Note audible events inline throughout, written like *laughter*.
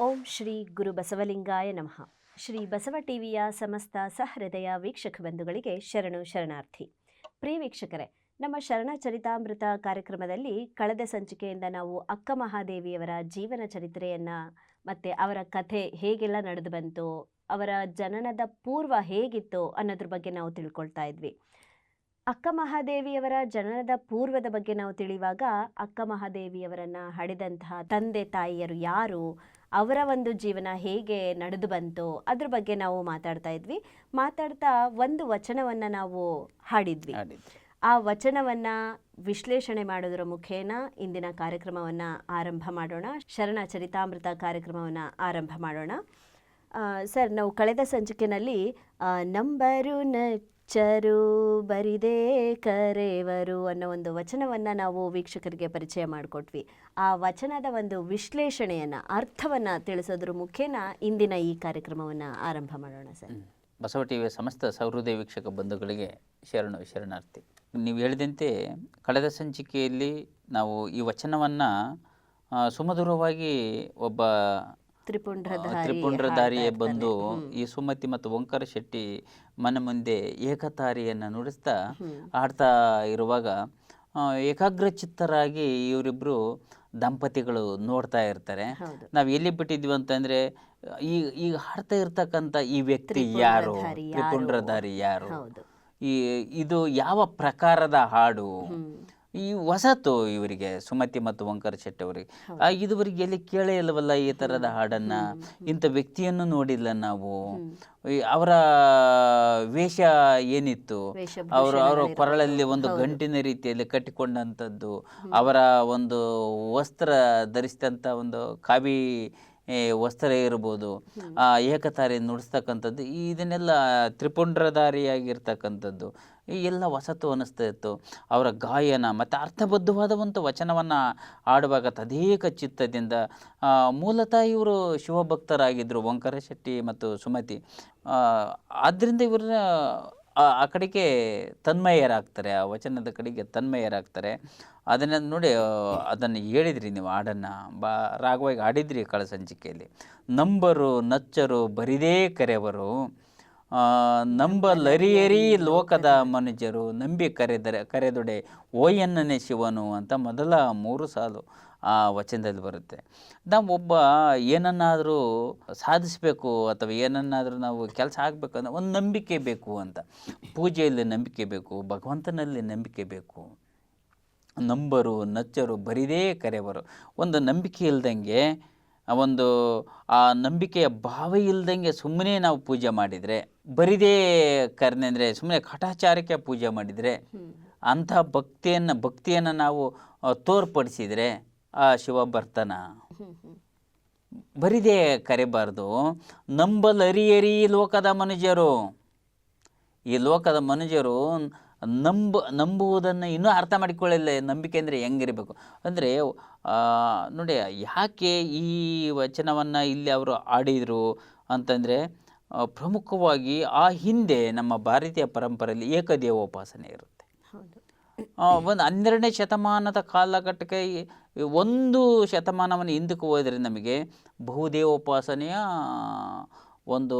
ಓಂ ಶ್ರೀ ಗುರು ಬಸವಲಿಂಗಾಯ ನಮಃ. ಶ್ರೀ ಬಸವ ಟಿವಿಯ ಸಮಸ್ತ ಸಹೃದಯ ವೀಕ್ಷಕ ಬಂಧುಗಳಿಗೆ ಶರಣು ಶರಣಾರ್ಥಿ. ಪ್ರಿಯ ವೀಕ್ಷಕರೇ, ನಮ್ಮ ಶರಣ ಚರಿತಾಮೃತ ಕಾರ್ಯಕ್ರಮದಲ್ಲಿ ಕಳೆದ ಸಂಚಿಕೆಯಿಂದ ನಾವು ಅಕ್ಕ ಮಹಾದೇವಿಯವರ ಜೀವನ ಚರಿತ್ರೆಯನ್ನು ಮತ್ತು ಅವರ ಕಥೆ ಹೇಗೆಲ್ಲ ನಡೆದು ಬಂತು, ಅವರ ಜನನದ ಪೂರ್ವ ಹೇಗಿತ್ತು ಅನ್ನೋದ್ರ ಬಗ್ಗೆ ನಾವು ತಿಳ್ಕೊಳ್ತಾ ಇದ್ವಿ. ಅಕ್ಕ ಮಹಾದೇವಿಯವರ ಜನನದ ಪೂರ್ವದ ಬಗ್ಗೆ ನಾವು ತಿಳಿಯುವಾಗ ಅಕ್ಕ ಮಹಾದೇವಿಯವರನ್ನು ಹಡೆದಂತಹ ತಂದೆ ತಾಯಿಯರು ಯಾರು ಅವರ ಒಂದು ಜೀವನ ಹೇಗೆ ನಡೆದು ಬಂತು ಅದ್ರ ಬಗ್ಗೆ ನಾವು ಮಾತಾಡ್ತಾ ಇದ್ವಿ. ಮಾತಾಡ್ತಾ ಒಂದು ವಚನವನ್ನ ನಾವು ಹಾಡಿದ್ವಿ. ಆ ವಚನವನ್ನ ವಿಶ್ಲೇಷಣೆ ಮಾಡೋದರ ಮುಖೇನ ಇಂದಿನ ಕಾರ್ಯಕ್ರಮವನ್ನ ಆರಂಭ ಮಾಡೋಣ. ಶರಣ ಚರಿತಾಮೃತ ಕಾರ್ಯಕ್ರಮವನ್ನ ಆರಂಭ ಮಾಡೋಣ. ಸರ್ ನಾವು ಕಳೆದ ಸಂಚಿಕೆನಲ್ಲಿ ನಂಬರು ನಂಬರು ನಚ್ಚರು ಬರಿದೇ ಕರೆವರು ಅನ್ನೋ ಒಂದು ವಚನವನ್ನು ನಾವು ವೀಕ್ಷಕರಿಗೆ ಪರಿಚಯ ಮಾಡಿಕೊಟ್ವಿ. ಆ ವಚನದ ಒಂದು ವಿಶ್ಲೇಷಣೆಯನ್ನು, ಅರ್ಥವನ್ನು ತಿಳಿಸೋದ್ರ ಮುಖೇನ ಇಂದಿನ ಈ ಕಾರ್ಯಕ್ರಮವನ್ನು ಆರಂಭ ಮಾಡೋಣ ಸರ್. ಬಸವ ಟಿವಿಯ ಸಮಸ್ತ ಸೌಹೃದಯ ವೀಕ್ಷಕ ಬಂಧುಗಳಿಗೆ ಶರಣು ಶರಣಾರ್ಥಿ. ನೀವು ಹೇಳಿದಂತೆ ಕಳೆದ ಸಂಚಿಕೆಯಲ್ಲಿ ನಾವು ಈ ವಚನವನ್ನು ಸುಮಧುರವಾಗಿ ಒಬ್ಬ ತ್ರಿಪುಂಡ್ರಧಾರಿಯೇ. ಬಂದು. ಈ ಸುಮತಿ ಮತ್ತು ಓಂಕಾರ ಶೆಟ್ಟಿ ಮನೆ ಮುಂದೆ ಏಕತಾರಿಯನ್ನು ನುಡಿಸ್ತಾ. ಆಡ್ತಾ ಇರುವಾಗ ಏಕಾಗ್ರ ಚಿತ್ತರಾಗಿ ಇವರಿಬ್ಬರು ದಂಪತಿಗಳು ನೋಡ್ತಾ ಇರ್ತಾರೆ ನಾವ್ ಎಲ್ಲಿ ಬಿಟ್ಟಿದ್ವಿ ಅಂತಂದ್ರೆ ಈ ಈಗ ಹಾಡ್ತಾ ಇರ್ತಕ್ಕಂಥ ಈ ವ್ಯಕ್ತಿ ಯಾರು ತ್ರಿಪುಂಡ್ರಧಾರಿ ಯಾರು? ಈ ಇದು ಯಾವ ಪ್ರಕಾರದ ಹಾಡು. ಈ ಹೊಸತು ಇವರಿಗೆ ಸುಮತಿ ಮತ್ತು ವಂಕರ್ ಶೆಟ್ಟಿ ಅವರಿಗೆ ಇದುವರೆಗೆ ಎಲ್ಲಿ ಕೇಳೇ ಇಲ್ಲವಲ್ಲ ಈ ತರದ ಹಾಡನ್ನ? ಇಂಥ ವ್ಯಕ್ತಿಯನ್ನು ನೋಡಿಲ್ಲ ನಾವು. ಅವರ ವೇಷ ಏನಿತ್ತು? ಅವರು ಅವರ ಕೊರಳಲ್ಲಿ ಒಂದು ಗಂಟಿನ ರೀತಿಯಲ್ಲಿ ಕಟ್ಟಿಕೊಂಡಂಥದ್ದು ಅವರ ಒಂದು ವಸ್ತ್ರ ಧರಿಸಿದಂಥ ಒಂದು ಕಾವಿ ವಸ್ತ್ರ ಇರ್ಬೋದು ಆ ಏಕತಾರಿ ನುಡಿಸ್ತಕ್ಕಂಥದ್ದು ಇದನ್ನೆಲ್ಲ ತ್ರಿಪುಂಡ್ರಧಾರಿಯಾಗಿರ್ತಕ್ಕಂಥದ್ದು ಈ ಎಲ್ಲ ಹೊಸತು ಅನ್ನಿಸ್ತಾ ಇತ್ತು ಅವರ ಗಾಯನ ಮತ್ತು ಅರ್ಥಬದ್ಧವಾದ ಒಂದು ವಚನವನ್ನು ಆಡುವಾಗ ತದೇಕ ಚಿತ್ತದಿಂದ ಮೂಲತಃ ಇವರು ಶಿವಭಕ್ತರಾಗಿದ್ದರು ಓಂಕಾರ ಶೆಟ್ಟಿ ಮತ್ತು ಸುಮತಿ. ಆದ್ದರಿಂದ ಇವ್ರನ್ನ ಆ ಕಡೆಗೆ ತನ್ಮಯರಾಗ್ತಾರೆ, ಆ ವಚನದ ಕಡೆಗೆ ತನ್ಮಯರಾಗ್ತಾರೆ. ಅದನ್ನು ನೋಡಿ ಅದನ್ನು ಹೇಳಿದ್ರಿ ನೀವು ಹಾಡನ್ನು, ಬಾ ರಾಗವಾಗಿ ಹಾಡಿದ್ರಿ ಕಳಸಂಚಿಕೆಯಲ್ಲಿ ನಂಬರು ನಚ್ಚರು ಬರಿದೇ ಕರೆವರು ನಂಬಲರಿಯರಿ ಲೋಕದ ಮನುಜರು, ನಂಬಿ ಕರೆದರೆ, ಕರೆದೊಡೆ ಓಯನ್ನನೆ ಶಿವನು ಅಂತ ಮೊದಲ ಮೂರು ಸಾಲು. ಆ ವಚನದಲ್ಲಿ ಬರುತ್ತೆ. ನಾವು ಒಬ್ಬ ಏನನ್ನಾದರೂ ಸಾಧಿಸಬೇಕು ಅಥವಾ ಏನನ್ನಾದರೂ ನಾವು ಕೆಲಸ ಆಗಬೇಕು ಅಂದರೆ ಒಂದು ನಂಬಿಕೆ ಬೇಕು ಅಂತ. ಪೂಜೆಯಲ್ಲಿ ನಂಬಿಕೆ ಬೇಕು ಭಗವಂತನಲ್ಲಿ ನಂಬಿಕೆ ಬೇಕು. ನಂಬರು ನಚ್ಚರು ಬರಿದೇ ಕರೆವರು ಒಂದು ನಂಬಿಕೆ ಇಲ್ದಂಗೆ ಒಂದು ಆ ನಂಬಿಕೆಯ ಭಾವ ಇಲ್ದಂಗೆ ಸುಮ್ಮನೆ ನಾವು ಪೂಜೆ ಮಾಡಿದರೆ ಬರಿದೇ ಕರೆನೆ ಅಂದರೆ ಸುಮ್ಮನೆ ಕಟಾಚಾರಕ್ಕೆ ಪೂಜೆ ಮಾಡಿದರೆ ಅಂಥ ಭಕ್ತಿಯನ್ನು ಭಕ್ತಿಯನ್ನು ನಾವು ತೋರ್ಪಡಿಸಿದರೆ ಆ ಶಿವ ಬರ್ತಾನ ಬರಿದೆ ಕರೆಬಾರ್ದು. ನಂಬಲರಿಯರಿ ಲೋಕದ ಮನುಜರು ಈ ಲೋಕದ ಮನುಜರು ನಂಬ ನಂಬುವುದನ್ನು ಇನ್ನೂ ಅರ್ಥ ಮಾಡಿಕೊಳ್ಳಿಲ್ಲ ನಂಬಿಕೆ ಅಂದರೆ ಹೆಂಗಿರಬೇಕು? ಅಂದರೆ ನೋಡಿ ಯಾಕೆ ಈ ವಚನವನ್ನು ಇಲ್ಲಿ ಅವರು ಆಡಿದರು ಅಂತಂದರೆ ಪ್ರಮುಖವಾಗಿ ಆ ಹಿಂದೆ ನಮ್ಮ ಭಾರತೀಯ ಪರಂಪರೆಯಲ್ಲಿ ಏಕದೇವೋಪಾಸನೆ ಇರುತ್ತೆ. ಒಂದು ಹನ್ನೆರಡನೇ ಶತಮಾನದ ಕಾಲಘಟ್ಟಕ್ಕೆ ಒಂದು ಶತಮಾನವನ್ನು ಹಿಂದಕ್ಕೆ ಹೋದರೆ ನಮಗೆ ಬಹುದೇವೋಪಾಸನೆಯ ಒಂದು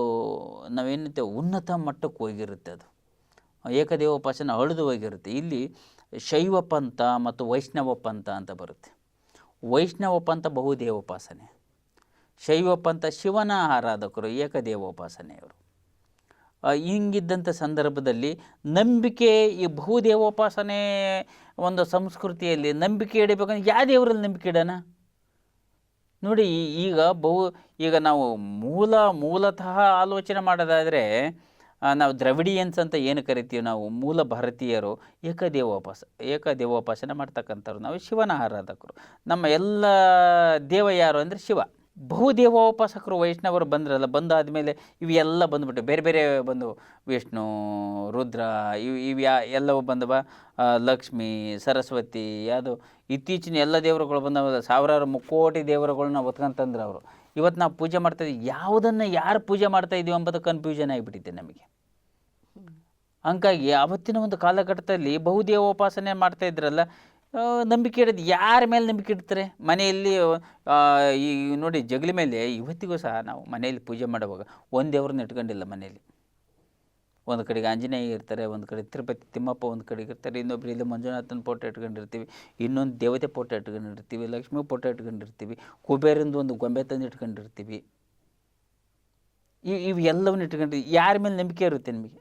ನಾವೇನಂತೆ ಉನ್ನತ ಮಟ್ಟಕ್ಕೆ ಹೋಗಿರುತ್ತೆ ಅದು. ಏಕದೇವೋಪಾಸನೆ ಅಳಿದು ಹೋಗಿರುತ್ತೆ. ಇಲ್ಲಿ ಶೈವ ಪಂಥ ಮತ್ತು ವೈಷ್ಣವ ಪಂಥ ಅಂತ ಬರುತ್ತೆ. ವೈಷ್ಣವ ಪಂಥ ಬಹುದೇವೋಪಾಸನೆ. ಶೈವ ಪಂಥ ಶಿವನ ಆರಾಧಕರು ಏಕದೇವೋಪಾಸನೆಯವರು. ಹಿಂಗಿದ್ದಂಥ ಸಂದರ್ಭದಲ್ಲಿ ನಂಬಿಕೆ ಈ ಬಹುದೇವೋಪಾಸನೆ ಒಂದು ಸಂಸ್ಕೃತಿಯಲ್ಲಿ ನಂಬಿಕೆ ಇಡಬೇಕಂದ್ರೆ ಯಾವ ದೇವರಲ್ಲಿ ನಂಬಿಕೆ ಇಡೋಣ? ನೋಡಿ ಈಗ ಬಹು ಈಗ ನಾವು ಮೂಲ, ಮೂಲತಃ ಆಲೋಚನೆ ಮಾಡೋದಾದರೆ ನಾವು ದ್ರವಿಡಿಯನ್ಸ್ ಅಂತ ಏನು ಕರಿತೀವಿ ನಾವು? ಮೂಲ ಭಾರತೀಯರು, ಏಕದೇವೋಪಾಸ ಏಕದೇವೋಪಾಸನೆ ಮಾಡ್ತಕ್ಕಂಥವ್ರು. ನಾವು ಶಿವನ ಆರಾಧಕರು. ನಮ್ಮ ಎಲ್ಲ ದೇವ ಯಾರು ಅಂದರೆ ಶಿವ. ಬಹುದೇವೋಪಾಸಕರು ವೈಷ್ಣವರು ಬಂದ್ರಲ್ಲ, ಬಂದಾದಮೇಲೆ ಇವೆಲ್ಲ ಬಂದುಬಿಟ್ಟು ಬೇರೆ ಬೇರೆ ಬಂದು ವಿಷ್ಣು, ರುದ್ರ, ಇವು ಇವು ಯಾ ಎಲ್ಲವೂ ಬಂದವ. ಲಕ್ಷ್ಮಿ, ಸರಸ್ವತಿ, ಯಾವುದು ಇತ್ತೀಚಿನ ಎಲ್ಲ ದೇವರುಗಳು ಬಂದವ ಸಾವಿರಾರು ಮುಕ್ಕೋಟಿ ದೇವರುಗಳನ್ನ ಒತ್ಕೊಂತಂದ್ರೆ ಅವರು. ಇವತ್ತು ನಾವು ಪೂಜೆ ಮಾಡ್ತಾ ಇದ್ದೀವಿ ಯಾವುದನ್ನು ಯಾರು ಪೂಜೆ ಮಾಡ್ತಾ ಇದೀವಿ ಅಂಬೋದು ಕನ್ಫ್ಯೂಷನ್ ಆಗಿಬಿಟ್ಟಿದೆ ನಮಗೆ. ಹಂಗಾಗಿ ಅವತ್ತಿನ ಒಂದು ಕಾಲಘಟ್ಟದಲ್ಲಿ ಬಹುದೇವೋಪಾಸನೆ ಮಾಡ್ತಾ ಇದ್ರಲ್ಲ ನಂಬಿಕೆ ಇಡೋದು ಯಾರ ಮೇಲೆ ನಂಬಿಕೆ ಇಡ್ತಾರೆ? ಮನೆಯಲ್ಲಿ ಈ ನೋಡಿ ಜಗಲಿ ಮೇಲೆ ಇವತ್ತಿಗೂ ಸಹ ನಾವು ಮನೆಯಲ್ಲಿ ಪೂಜೆ ಮಾಡುವಾಗ ಒಂದು ದೇವ್ರನ್ನ ಇಟ್ಕೊಂಡಿಲ್ಲ ಮನೆಯಲ್ಲಿ. ಒಂದು ಕಡೆಗೆ ಆಂಜನೇಯ ಇರ್ತಾರೆ, ಒಂದು ಕಡೆ ತಿರುಪತಿ ತಿಮ್ಮಪ್ಪ ಒಂದು ಕಡೆಗೆ ಇರ್ತಾರೆ, ಇನ್ನೊಬ್ರು ಇಲ್ಲಿ ಮಂಜುನಾಥನ ಫೋಟೋ ಇಟ್ಕೊಂಡಿರ್ತೀವಿ, ಇನ್ನೊಂದು ದೇವತೆ ಫೋಟೋ ಇಟ್ಕೊಂಡಿರ್ತೀವಿ, ಲಕ್ಷ್ಮೀ ಫೋಟೋ ಇಟ್ಕೊಂಡಿರ್ತೀವಿ ಕುಬೇರಿಂದ ಒಂದು ಗೊಂಬೆ ತಂದು ಇಟ್ಕೊಂಡಿರ್ತೀವಿ. ಈ ಇವು ಎಲ್ಲವನ್ನು ಇಟ್ಕೊಂಡು ಯಾರ ಮೇಲೆ ನಂಬಿಕೆ ಇರುತ್ತೆ ನಿಮಗೆ?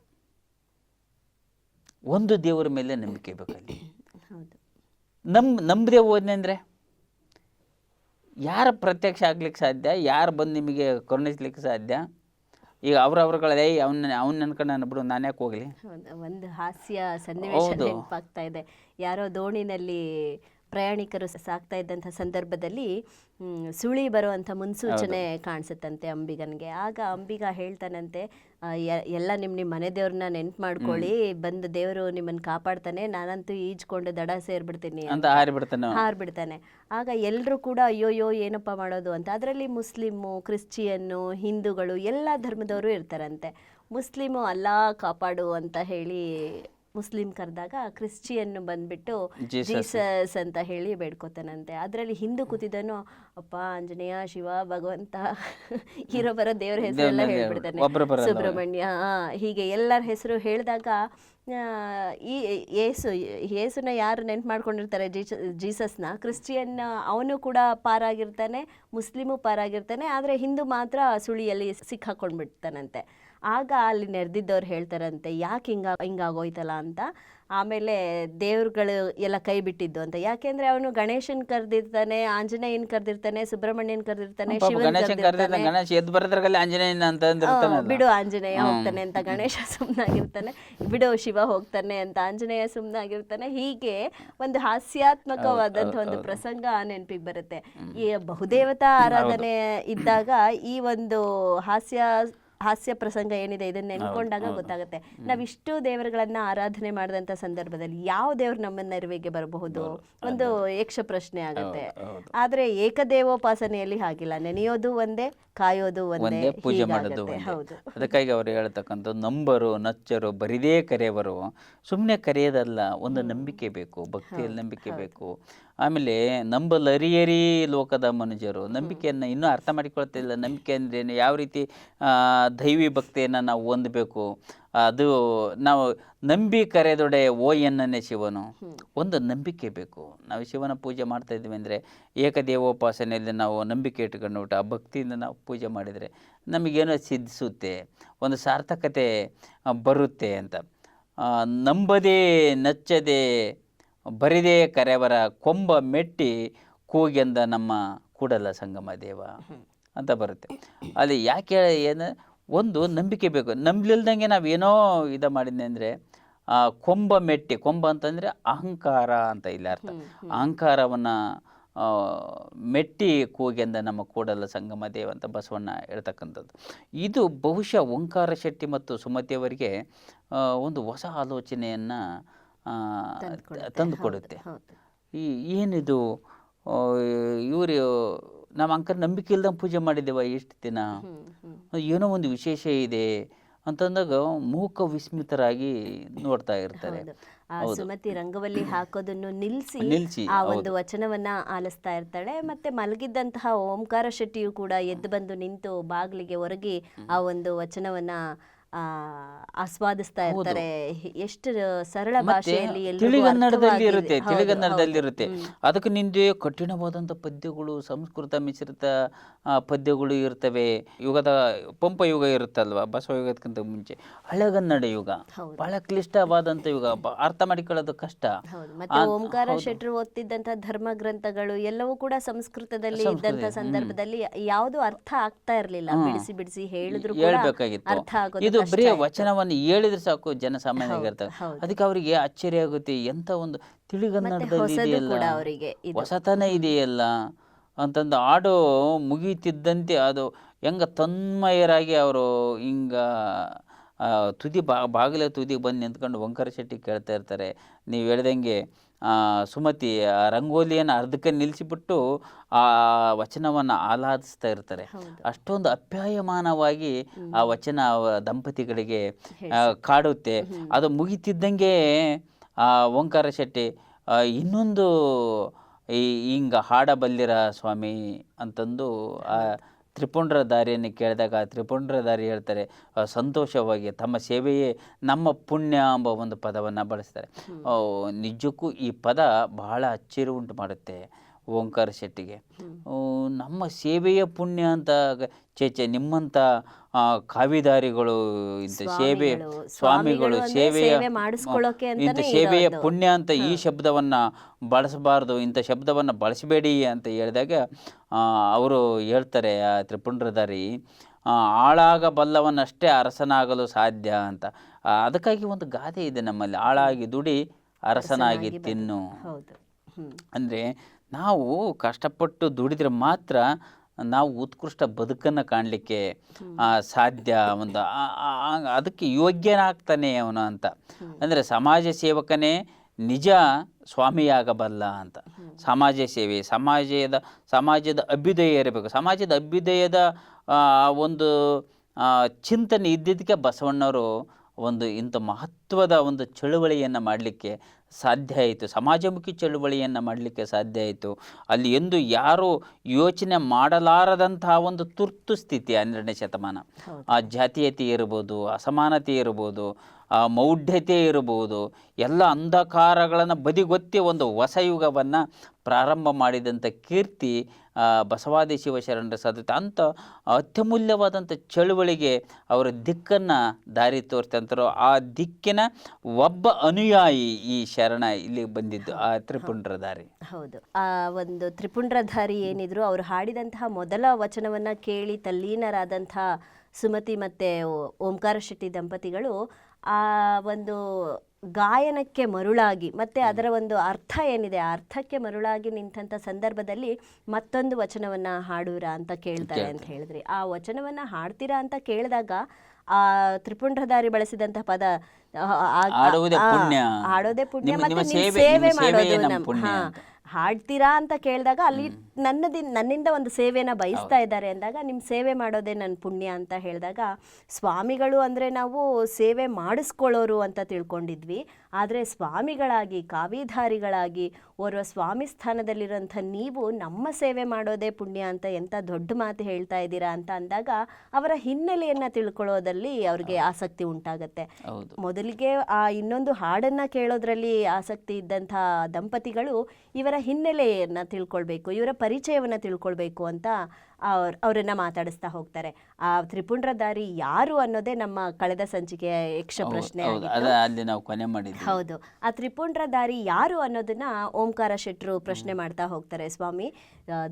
ಒಂದು ದೇವರ ಮೇಲೆ ನಂಬಿಕೆ ಬೇಕಲ್ಲಿ ನಮ್ ನಂಬದೆ ಹೋದ್ನೆ ಅಂದರೆ ಯಾರು ಪ್ರತ್ಯಕ್ಷ ಆಗ್ಲಿಕ್ಕೆ ಸಾಧ್ಯ? ಯಾರು ಬಂದು ನಿಮಗೆ ಕರುಣಿಸ್ಲಿಕ್ಕೆ ಸಾಧ್ಯ? ಈಗ ಅವ್ರವ್ರಗಳೇ ಅವನ್ನ ಅವ್ನ ಅನ್ಕೊಂಡು ನಾನು ಬಿಡು ನಾನು ಯಾಕೆ ಹೋಗಲಿ. ಒಂದು ಹಾಸ್ಯ ಸನ್ನಿವೇಶ. ನೆನಪಾಗ್ತಾ ಇದೆ. ಯಾರೋ ದೋಣಿನಲ್ಲಿ ಪ್ರಯಾಣಿಕರು ಸಾಕ್ತಾ ಇದ್ದಂಥ ಸಂದರ್ಭದಲ್ಲಿ ಸುಳಿ ಬರುವಂಥ ಮುನ್ಸೂಚನೆ ಕಾಣಿಸುತ್ತಂತೆ ಅಂಬಿಗನಿಗೆ. ಆಗ ಅಂಬಿಗ ಹೇಳ್ತಾನಂತೆ ಎಲ್ಲ ನಿಮ್ಮ ನಿಮ್ಮ ಮನೆ ದೇವ್ರನ್ನ ನೆನ್ಪು ಮಾಡ್ಕೊಳ್ಳಿ. ಬಂದು ದೇವರು ನಿಮ್ಮನ್ನು ಕಾಪಾಡ್ತಾನೆ. ನಾನಂತೂ ಈಜ್ಕೊಂಡು ದಡ ಸೇರ್ಬಿಡ್ತೀನಿ ಅಂತ ಹಾರಿಬಿಡ್ತಾನೆ. ಹಾರ್ಬಿಡ್ತಾನೆ. ಆಗ ಎಲ್ಲರೂ ಕೂಡ ಅಯ್ಯೋಯ್ಯೋ ಏನಪ್ಪ ಮಾಡೋದು ಅಂತ. ಅದರಲ್ಲಿ ಮುಸ್ಲಿಮು ಕ್ರಿಶ್ಚಿಯನ್ನು ಹಿಂದೂಗಳು ಎಲ್ಲ ಧರ್ಮದವರು ಇರ್ತಾರಂತೆ. ಮುಸ್ಲಿಮು ಅಲ್ಲಾ ಕಾಪಾಡು ಅಂತ ಹೇಳಿ ಮುಸ್ಲಿಂ ಕರೆದಾಗ ಕ್ರಿಶ್ಚಿಯನ್ ಬಂದ್ಬಿಟ್ಟು ಜೀಸಸ್. ಅಂತ ಹೇಳಿ ಬೇಡ್ಕೋತಾನಂತೆ. ಅದರಲ್ಲಿ ಹಿಂದೂ ಕೂತಿದ್ದನು ಅಪ್ಪ ಆಂಜನೇಯ ಶಿವ ಭಗವಂತ *laughs* ಹೀರೋ ಬರೋ ದೇವರ ಹೆಸರೆಲ್ಲ ಹೇಳ್ಬಿಡ್ತಾನೆ. ಸುಬ್ರಹ್ಮಣ್ಯ ಹೀಗೆ ಎಲ್ಲರ ಹೆಸರು ಹೇಳಿದಾಗ ಆ, ಈ ಏಸು ಏಸುನ ಯಾರು ನೆನ್ಪು ಮಾಡ್ಕೊಂಡಿರ್ತಾರೆ ಜೀಸ ಜೀಸಸ್ನ? ಕ್ರಿಶ್ಚಿಯನ್ ಅವನು ಕೂಡ ಪಾರಾಗಿರ್ತಾನೆ ಮುಸ್ಲಿಮು ಪಾರಾಗಿರ್ತಾನೆ ಆದರೆ ಹಿಂದೂ ಮಾತ್ರ ಸುಳಿಯಲ್ಲಿ ಸಿಕ್ಕಾಕೊಂಡ್ಬಿಡ್ತಾನಂತೆ. ಆಗ ಅಲ್ಲಿ ನೆರೆದಿದ್ದವ್ರು ಹೇಳ್ತಾರಂತೆ ಯಾಕೆ ಹಿಂಗ ಹಿಂಗಾಗೋಯ್ತಲ್ಲ ಅಂತ? ಆಮೇಲೆ ದೇವ್ರುಗಳು ಎಲ್ಲ ಕೈ ಬಿಟ್ಟಿದ್ದು ಅಂತ. ಯಾಕೆಂದ್ರೆ ಅವನು ಗಣೇಶನ್ ಕರೆದಿರ್ತಾನೆ ಆಂಜನೇಯನ್ ಕರೆದಿರ್ತಾನೆ ಸುಬ್ರಹ್ಮಣ್ಯನ್ ಕರೆದಿರ್ತಾನೆ ಶಿವನ್ ಬಿಡು ಆಂಜನೇಯ ಹೋಗ್ತಾನೆ ಅಂತ ಗಣೇಶ ಸುಮ್ಮನಾಗಿರ್ತಾನೆ ಬಿಡು ಶಿವ ಹೋಗ್ತಾನೆ ಅಂತ ಆಂಜನೇಯ ಸುಮ್ಮನಾಗಿರ್ತಾನೆ ಹೀಗೆ ಒಂದು ಹಾಸ್ಯಾತ್ಮಕವಾದಂತ ಒಂದು ಪ್ರಸಂಗ ನೆನಪಿಗೆ ಬರುತ್ತೆ. ಈ ಬಹುದೇವತಾ ಆರಾಧನೆ ಇದ್ದಾಗ ಈ ಒಂದು ಹಾಸ್ಯ ಹಾಸ್ಯ ಪ್ರಸಂಗ ಏನಿದೆ ಇದನ್ನ ನೆನ್ಕೊಂಡಾಗ ಗೊತ್ತಾಗುತ್ತೆ. ನಾವಿಷ್ಟು ದೇವರುಗಳನ್ನ ಆರಾಧನೆ ಮಾಡಿದಂತ ಸಂದರ್ಭದಲ್ಲಿ ಯಾವ ದೇವ್ರು ನಮ್ಮ ನೆರವಿಗೆ ಬರಬಹುದು? ಒಂದು ಯಕ್ಷ ಪ್ರಶ್ನೆ ಆಗುತ್ತೆ. ಆದ್ರೆ ಏಕದೇವೋಪಾಸನೆಯಲ್ಲಿ ಹಾಗಿಲ್ಲ. ನೆನೆಯೋದು ಒಂದೇ ಕಾಯೋದು ಒಂದೇ ಒಂದೇ ಪೂಜೆ ಮಾಡೋದು ಹೌದು. ಅದಕ್ಕಾಗಿ ಅವರು ಹೇಳ್ತಕ್ಕಂಥ ನಂಬರು ನಚ್ಚರು ಬರಿದೇ ಕರೆಯವರು. ಸುಮ್ಮನೆ ಕರೆಯೋದಲ್ಲ ಒಂದು ನಂಬಿಕೆ ಬೇಕು ಭಕ್ತಿಯಲ್ಲಿ ನಂಬಿಕೆ ಬೇಕು. ಆಮೇಲೆ ನಂಬಲರಿಯರಿ ಲೋಕದ ಮನುಜರು ನಂಬಿಕೆಯನ್ನು ಇನ್ನೂ ಅರ್ಥ ಮಾಡಿಕೊಳ್ತಿಲ್ಲ. ನಂಬಿಕೆ ಅಂದ್ರೇನು ಯಾವ ರೀತಿ ದೈವಿ ಭಕ್ತಿಯನ್ನು ನಾವು ಹೊಂದಬೇಕು? ಅದು ನಾವು ನಂಬಿ ಕರೆದೊಡೆ ಓ ಎನ್ನೇ ಶಿವನು ಒಂದು ನಂಬಿಕೆ ಬೇಕು. ನಾವು ಶಿವನ ಪೂಜೆ ಮಾಡ್ತಾ ಇದ್ವಿ ಅಂದರೆ ಏಕದೇವೋಪಾಸನೆಯಲ್ಲಿ ನಾವು ನಂಬಿಕೆ ಇಟ್ಕೊಂಡ್ಬಿಟ್ಟು ಆ ಭಕ್ತಿಯಿಂದ ನಾವು ಪೂಜೆ ಮಾಡಿದರೆ ನಮಗೇನೋ ಸಿದ್ಧಿಸುತ್ತೆ ಒಂದು ಸಾರ್ಥಕತೆ ಬರುತ್ತೆ ಅಂತ. ನಂಬದೇ ನಚ್ಚದೆ ಬರಿದೇ ಕರೆವರ ಕೊಂಬ ಮೆಟ್ಟಿ ಕೂಗೆಂದ ನಮ್ಮ ಕೂಡಲ ಸಂಗಮ ದೇವ ಅಂತ ಬರುತ್ತೆ. ಅಲ್ಲಿ ಯಾಕೆ ಏನು ಒಂದು ನಂಬಿಕೆ ಬೇಕು. ನಂಬಲಿಲ್ದಂಗೆ ನಾವು ಏನೋ ಇದು ಮಾಡಿದ್ನೆ ಅಂದರೆ ಕೊಂಬ ಮೆಟ್ಟಿ ಕೊಂಬ ಅಂತಂದರೆ ಅಹಂಕಾರ ಅಂತ ಇಲ್ಲ ಅರ್ಥ. ಅಹಂಕಾರವನ್ನು ಮೆಟ್ಟಿ ಕೂಗೆಂದ ನಮ್ಮ ಕೂಡಲ ಸಂಗಮ ದೇವ ಅಂತ ಬಸವಣ್ಣ ಹೇಳ್ತಕ್ಕಂಥದ್ದು. ಇದು ಬಹುಶಃ ಓಂಕಾರ ಶೆಟ್ಟಿ ಮತ್ತು ಸುಮತಿಯವರಿಗೆ ಆ, ಒಂದು ಹೊಸ ಆಲೋಚನೆಯನ್ನು ತಂದುಕೊಡುತ್ತೆ. ಕೊಡುತ್ತೆ ಈ ಏನಿದು ಇವರು ನಮ್ಮ ಅಂಕರ್ ನಂಬಿಕೆ ಇಲ್ದಂಗೆ ಪೂಜೆ ಮಾಡಿದ್ದೇವ ಎಷ್ಟು ದಿನ? ಏನೋ ಒಂದು ವಿಶೇಷ ಇದೆ ಅಂತಂದಾಗ ಮೂಕ ವಿಸ್ಮಿತರಾಗಿ ನೋಡ್ತಾ ಇರ್ತಾರೆ. ಆ ಸುಮತಿ ರಂಗವಲ್ಲಿ ಹಾಕೋದನ್ನು ನಿಲ್ಸಿ ನಿಲ್ಸಿ, ಆ ಒಂದು ವಚನವನ್ನ ಆಲಿಸ್ತಾ ಇರ್ತಾಳೆ. ಮತ್ತೆ ಮಲಗಿದ್ದಂತಹ ಓಂಕಾರ ಶೆಟ್ಟಿಯು ಕೂಡ ಎದ್ದು ಬಂದು ನಿಂತು ಬಾಗಿಲಿಗೆ ಒರಗಿ ಆ ಒಂದು ವಚನವನ್ನ ಆಸ್ವಾದಿಸ್ತಾ ಇರ್ತಾರೆ. ಎಷ್ಟು ಸರಳ ಭಾಷೆಯಲ್ಲಿ ತಿಳಿಗನ್ನಡದಲ್ಲಿ ಇರುತ್ತೆ ತಿಳಿಗನ್ನಡದಲ್ಲಿ ಇರುತ್ತೆ. ಅದಕ್ಕೆ ನಿಂದೆ ಕಠಿಣವಾದಂಥ ಪದ್ಯಗಳು ಸಂಸ್ಕೃತ ಮಿಶ್ರಿತ ಪದ್ಯಗಳು ಇರ್ತವೆ. ಯುಗದ ಪಂಪ ಯುಗ ಇರುತ್ತಲ್ವ ಬಸವ ಯುಗದಕ್ಕಿಂತ ಮುಂಚೆ. ಹಳೆಗನ್ನಡ ಯುಗ. ಬಹಳ ಕ್ಲಿಷ್ಟವಾದಂಥ ಯುಗ ಅರ್ಥ ಮಾಡಿಕೊಳ್ಳೋದು ಕಷ್ಟ. ಮತ್ತೆ ಓಂಕಾರ ಶೆಟ್ರು ಓದ್ತಿದ್ದಂತಹ ಧರ್ಮ ಗ್ರಂಥಗಳು ಎಲ್ಲವೂ ಕೂಡ ಸಂಸ್ಕೃತದಲ್ಲಿ ಇದ್ದಂತ ಸಂದರ್ಭದಲ್ಲಿ ಯಾವುದು ಅರ್ಥ ಆಗ್ತಾ ಇರಲಿಲ್ಲ. ಬಿಡಿಸಿ ಬಿಡಿಸಿ ಹೇಳಿದ್ರು ಅರ್ಥ ಆಗೋದು ಇದು ಬರೀ. ವಚನವನ್ನು ಹೇಳಿದ್ರೆ ಸಾಕು ಜನ ಇರ್ತವೆ ಹೌದು. ಅದಕ್ಕೆ ಅವರಿಗೆ ಆಶ್ಚರ್ಯ ಆಗುತ್ತೆ ಎಂತ ಒಂದು ತಿಳಿಗನ್ನಡದಲ್ಲಿ ಇದೆಯಲ್ಲ? ಅವರಿಗೆ ಹೊಸತನ ಇದೆಯಲ್ಲ? ಅಂತಂದು ಹಾಡು ಮುಗಿಯುತ್ತಿದ್ದಂತೆ ಅದು ಹೆಂಗ ತನ್ಮಯರಾಗಿ ಅವರು ಹಿಂಗ ತುದಿ ಬಾ ಬಾಗಿಲ ತುದಿಗೆ ಬಂದು ನಿಂತ್ಕೊಂಡು ಓಂಕಾರ ಶೆಟ್ಟಿ ಕೇಳ್ತಾ ಇರ್ತಾರೆ. ನೀವು ಹೇಳ್ದಂಗೆ ಸುಮತಿ ರಂಗೋಲಿಯನ್ನು ಅರ್ಧಕ್ಕೆ ನಿಲ್ಲಿಸಿಬಿಟ್ಟು ಆ ವಚನವನ್ನು ಆಹ್ಲಾದಿಸ್ತಾ ಇರ್ತಾರೆ. ಅಷ್ಟೊಂದು ಅಪ್ಯಾಯಮಾನವಾಗಿ ಆ ವಚನ ದಂಪತಿಗಳಿಗೆ ಕಾಡುತ್ತೆ. ಅದು ಮುಗಿತಿದ್ದಂಗೆ ಆ ಓಂಕಾರ ಶೆಟ್ಟಿ ಇನ್ನೊಂದು ಈ ಹಿಂಗ ಹಾಡಬಲ್ಲಿರ ಸ್ವಾಮಿ ಅಂತಂದು ಆ ತ್ರಿಪುಂಡ್ರ ದಾರಿಯನ್ನು ಕೇಳಿದಾಗ ಆ ತ್ರಿಪುಂಡ್ರ ದಾರಿ ಹೇಳ್ತಾರೆ ಸಂತೋಷವಾಗಿ ತಮ್ಮ ಸೇವೆಯೇ ನಮ್ಮ ಪುಣ್ಯ ಎಂಬ ಒಂದು ಪದವನ್ನು ಬಳಸ್ತಾರೆ. ನಿಜಕ್ಕೂ ಈ ಪದ ಬಹಳ ಅಚ್ಚರಿ ಉಂಟು ಮಾಡುತ್ತೆ. ಓಂಕಾರ ಶೆಟ್ಟಿಗೆ. ನಮ್ಮ ಸೇವೆಯ ಪುಣ್ಯ ಅಂತ ಚೇಚೆ ನಿಮ್ಮಂಥ ಕಾವಿದಾರಿಗಳು ಇಂಥ ಸೇವೆ ಸ್ವಾಮಿಗಳು, ಸೇವೆಯ ಇಂಥ ಸೇವೆಯ ಪುಣ್ಯ ಅಂತ ಈ ಶಬ್ದವನ್ನ ಬಳಸಬಾರ್ದು ಇಂಥ ಶಬ್ದವನ್ನ ಬಳಸಬೇಡಿ ಅಂತ ಹೇಳಿದಾಗ ಅವರು ಹೇಳ್ತಾರೆ ಆ ತ್ರಿಪುಂಡ್ರಧಾರಿ ಆಳಾಗಬಲ್ಲವನಷ್ಟೇ ಅರಸನಾಗಲು ಸಾಧ್ಯ ಅಂತ. ಅದಕ್ಕಾಗಿ ಒಂದು ಗಾದೆ ಇದೆ ನಮ್ಮಲ್ಲಿ ಆಳಾಗಿ ದುಡಿ ಅರಸನಾಗಿ ತಿನ್ನು. ಅಂದರೆ ನಾವು ಕಷ್ಟಪಟ್ಟು ದುಡಿದ್ರೆ ಮಾತ್ರ ನಾವು ಉತ್ಕೃಷ್ಟ ಬದುಕನ್ನು ಕಾಣಲಿಕ್ಕೆ ಸಾಧ್ಯ ಒಂದು ಅದಕ್ಕೆ ಯೋಗ್ಯನಾಗ್ತಾನೆ ಅವನು ಅಂತ. ಅಂದರೆ ಸಮಾಜ ಸೇವಕನೇ ನಿಜ ಸ್ವಾಮಿಯಾಗಬಲ್ಲ ಅಂತ. ಸಮಾಜ ಸೇವೆ ಸಮಾಜದ ಸಮಾಜದ ಅಭ್ಯುದಯ ಇರಬೇಕು ಸಮಾಜದ ಅಭ್ಯುದಯದ ಒಂದು ಚಿಂತನೆ ಇದ್ದಿದ್ದಕ್ಕೆ ಬಸವಣ್ಣವರು ಒಂದು ಇಂಥ ಮಹತ್ವದ ಒಂದು ಚಳುವಳಿಯನ್ನು ಮಾಡಲಿಕ್ಕೆ ಸಾಧ್ಯ ಆಯಿತು. ಸಮಾಜಮುಖಿ ಚಳುವಳಿಯನ್ನು ಮಾಡಲಿಕ್ಕೆ ಸಾಧ್ಯ ಆಯಿತು. ಅಲ್ಲಿ ಎಂದು ಯಾರೂ ಯೋಚನೆ ಮಾಡಲಾರದಂತಹ ಒಂದು ತುರ್ತು ಸ್ಥಿತಿ ಹನ್ನೆರಡನೇ ಶತಮಾನ. ಆ ಜಾತೀಯತೆ ಇರ್ಬೋದು ಅಸಮಾನತೆ ಇರ್ಬೋದು ಆ ಮೌಢ್ಯತೆ ಇರ್ಬೋದು ಎಲ್ಲ ಅಂಧಕಾರಗಳನ್ನು ಬದಿಗೊತ್ತಿ ಒಂದು ಹೊಸ ಯುಗವನ್ನು ಪ್ರಾರಂಭ ಮಾಡಿದಂಥ ಕೀರ್ತಿ ಬಸವಾದಿ ಶಿವಶರಣರ ಸಾಧ್ಯತೆ ಅಂಥ ಅತ್ಯಮೂಲ್ಯವಾದಂಥ ಚಳುವಳಿಗೆ ಅವರ ದಿಕ್ಕನ್ನು ದಾರಿ ತೋರ್ತಂತರು ಆ ದಿಕ್ಕಿನ ಒಬ್ಬ ಅನುಯಾಯಿ ಈ ಶರಣ ಇಲ್ಲಿ ಬಂದಿದ್ದು ಆ ತ್ರಿಪುಂಡ್ರ ದಾರಿ. ಹೌದು. ಆ ಒಂದು ತ್ರಿಪುಂಡ್ರಧಾರಿ ಏನಿದ್ರು ಅವರು ಹಾಡಿದಂತಹ ಮೊದಲ ವಚನವನ್ನು ಕೇಳಿ ತಲ್ಲೀನರಾದಂತಹ ಸುಮತಿ ಮತ್ತು ಓಂಕಾರ ಶೆಟ್ಟಿ ದಂಪತಿಗಳು ಆ ಒಂದು ಗಾಯನಕ್ಕೆ ಮರುಳಾಗಿ ಮತ್ತೆ ಅದರ ಒಂದು ಅರ್ಥ ಏನಿದೆ ಆ ಅರ್ಥಕ್ಕೆ ಮರುಳಾಗಿ ನಿಂತಹ ಸಂದರ್ಭದಲ್ಲಿ ಮತ್ತೊಂದು ವಚನವನ್ನ ಹಾಡೂರಾ ಅಂತ ಕೇಳ್ತಾರೆ ಅಂತ ಹೇಳಿದ್ರಿ ಆ ವಚನವನ್ನ ಹಾಡ್ತೀರಾ ಅಂತ ಕೇಳಿದಾಗ ಆ ತ್ರಿಪುಂಡ್ರಧಾರಿ ಬಳಸಿದಂತಹ ಪದ ಆ- ಆ- ಹಾಡುವುದೇ ಆ- ಪುಣ್ಯ. ಹಾಡೋದೇ ಪುಣ್ಯ ಮತ್ತೆ ಸೇವೆ- ಮಾಡೋದು ನಮ್ಮ. ಹಾಡ್ತೀರಾ ಅಂತ ಕೇಳಿದಾಗ ಅಲ್ಲಿ ನನ್ನದಿ ನನ್ನಿಂದ ಒಂದು ಸೇವೆನ ಬಯಸ್ತಾ ಇದ್ದಾರೆ ಅಂದಾಗ ನಿಮ್ಮ ಸೇವೆ ಮಾಡೋದೇ ನನ್ನ ಪುಣ್ಯ ಅಂತ ಹೇಳಿದಾಗ ಸ್ವಾಮಿಗಳು ಅಂದರೆ ನಾವು ಸೇವೆ ಮಾಡಿಸ್ಕೊಳ್ಳೋರು ಅಂತ ತಿಳ್ಕೊಂಡಿದ್ವಿ. ಆದರೆ ಸ್ವಾಮಿಗಳಾಗಿ ಕಾವಿಧಾರಿಗಳಾಗಿ ಓರ್ವ ಸ್ವಾಮಿ ಸ್ಥಾನದಲ್ಲಿರೋಂಥ ನೀವು ನಮ್ಮ ಸೇವೆ ಮಾಡೋದೇ ಪುಣ್ಯ ಅಂತ ಎಂಥ ದೊಡ್ಡ ಮಾತು ಹೇಳ್ತಾ ಇದ್ದೀರಾ ಅಂತ ಅಂದಾಗ ಅವರ ಹಿನ್ನೆಲೆಯನ್ನು ತಿಳ್ಕೊಳ್ಳೋದಲ್ಲಿ ಅವ್ರಿಗೆ ಆಸಕ್ತಿ ಉಂಟಾಗತ್ತೆ. ಮೊದಲಿಗೆ ಆ ಇನ್ನೊಂದು ಹಾಡನ್ನು ಕೇಳೋದ್ರಲ್ಲಿ ಆಸಕ್ತಿ ಇದ್ದಂಥ ದಂಪತಿಗಳು ಇವರ ಹಿನ್ನೆಲೆಯನ್ನು ತಿಳ್ಕೊಳ್ಬೇಕು ಇವರ ಪರಿಚಯವನ್ನು ತಿಳ್ಕೊಳ್ಬೇಕು ಅಂತ ಅವ್ರ ಅವರನ್ನು ಮಾತಾಡಿಸ್ತಾ ಹೋಗ್ತಾರೆ. ಆ ತ್ರಿಪುಂಡ್ರಧಾರಿ ಯಾರು ಅನ್ನೋದೇ ನಮ್ಮ ಕಳೆದ ಸಂಚಿಕೆಯ ಯಕ್ಷ ಪ್ರಶ್ನೆ ಹೌದು. ಆಗಿತ್ತು. ಅದ ಅಲ್ಲಿ ನಾವು ಕೊನೆ ಮಾಡಿದ್ವಿ. ಹೌದು. ಆ ತ್ರಿಪುಂಡ್ರಧಾರಿ ಯಾರು ಅನ್ನೋದನ್ನ ಓಂಕಾರ ಶೆಟ್ರು ಪ್ರಶ್ನೆ ಮಾಡ್ತಾ ಹೋಗ್ತಾರೆ ಸ್ವಾಮಿ.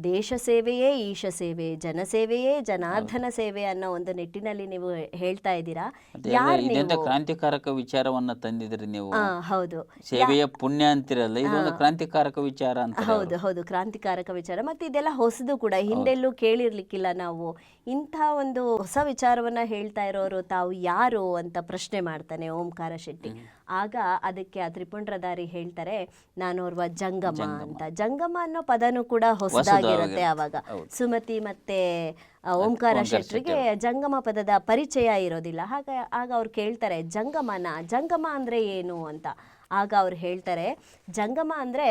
ದೇಶ ಸೇವೆಯೇ ಈಶ ಸೇವೆ ಜನಸೇವೆಯೇ ಜನಾರ್ದನ ಸೇವೆ ಅನ್ನೋ ಒಂದು ನಿಟ್ಟಿನಲ್ಲಿ ನೀವು ಹೇಳ್ತಾ ಇದ್ದೀರಾ? ಕ್ರಾಂತಿಕಾರಕ ವಿಚಾರವನ್ನ ತಂದಿದ್ರಿ ನೀವು. ಹೌದು. ಸೇವೆಯ ಪುಣ್ಯ ಅಂತಿರಲ್ಲ ಇದೊಂದು ಕ್ರಾಂತಿಕಾರಕ ವಿಚಾರ ಅಂತ ಹೌದು ಹೌದು. ಕ್ರಾಂತಿಕಾರಕ ವಿಚಾರ. ಮತ್ತೆ ಇದೆಲ್ಲ ಹೊಸದು ಕೂಡ. ಹಿಂದೆಲ್ಲೂ ಕೇಳಿರ್ಲಿಕ್ಕಿಲ್ಲ ನಾವು. ಇಂಥ ಒಂದು ಹೊಸ ವಿಚಾರವನ್ನ ಹೇಳ್ತಾ ಇರೋರು ತಾವು ಯಾರು ಅಂತ ಪ್ರಶ್ನೆ ಮಾಡ್ತಾನೆ ಓಂಕಾರ ಶೆಟ್ಟಿ. ಆಗ ಅದಕ್ಕೆ ಆ ತ್ರಿಪುಂಡ್ರಧಾರಿ ಹೇಳ್ತಾರೆ ನಾನೋರ್ವ ಜಂಗಮ ಅಂತ. ಜಂಗಮ ಅನ್ನೋ ಪದನೂ ಕೂಡ ಹೊಸದಾಗಿರುತ್ತೆ ಆವಾಗ. ಸುಮತಿ ಮತ್ತೆ ಓಂಕಾರ ಶೆಟ್ಟಿಗೆ ಜಂಗಮ ಪದದ ಪರಿಚಯ ಇರೋದಿಲ್ಲ. ಹಾಗ ಆಗ ಅವ್ರು ಕೇಳ್ತಾರೆ ಜಂಗಮನ ಜಂಗಮ ಅಂದ್ರೆ ಏನು ಅಂತ. ಆಗ ಅವ್ರು ಹೇಳ್ತಾರೆ ಜಂಗಮ ಅಂದ್ರೆ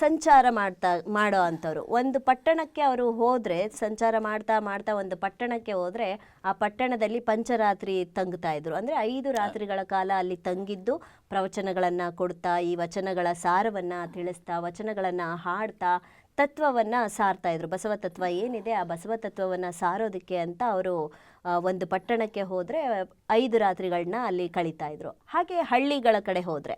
ಸಂಚಾರ ಮಾಡ್ತಾ ಮಾಡೋ ಅಂಥವ್ರು. ಒಂದು ಪಟ್ಟಣಕ್ಕೆ ಅವರು ಹೋದರೆ ಸಂಚಾರ ಮಾಡ್ತಾ ಮಾಡ್ತಾ ಒಂದು ಪಟ್ಟಣಕ್ಕೆ ಹೋದರೆ ಆ ಪಟ್ಟಣದಲ್ಲಿ ಪಂಚರಾತ್ರಿ ತಂಗ್ತಾ ಇದ್ರು. ಅಂದರೆ ಐದು ರಾತ್ರಿಗಳ ಕಾಲ ಅಲ್ಲಿ ತಂಗಿದ್ದು ಪ್ರವಚನಗಳನ್ನು ಕೊಡ್ತಾ ಈ ವಚನಗಳ ಸಾರವನ್ನು ತಿಳಿಸ್ತಾ ವಚನಗಳನ್ನು ಹಾಡ್ತಾ ತತ್ವವನ್ನು ಸಾರ್ತಾ ಇದ್ರು. ಬಸವ ತತ್ವ ಏನಿದೆ ಆ ಬಸವ ತತ್ವವನ್ನು ಸಾರೋದಕ್ಕೆ ಅಂತ ಅವರು ಒಂದು ಪಟ್ಟಣಕ್ಕೆ ಹೋದರೆ ಐದು ರಾತ್ರಿಗಳನ್ನ ಅಲ್ಲಿ ಕಳೀತಾ ಇದ್ರು. ಹಾಗೆ ಹಳ್ಳಿಗಳ ಕಡೆ ಹೋದರೆ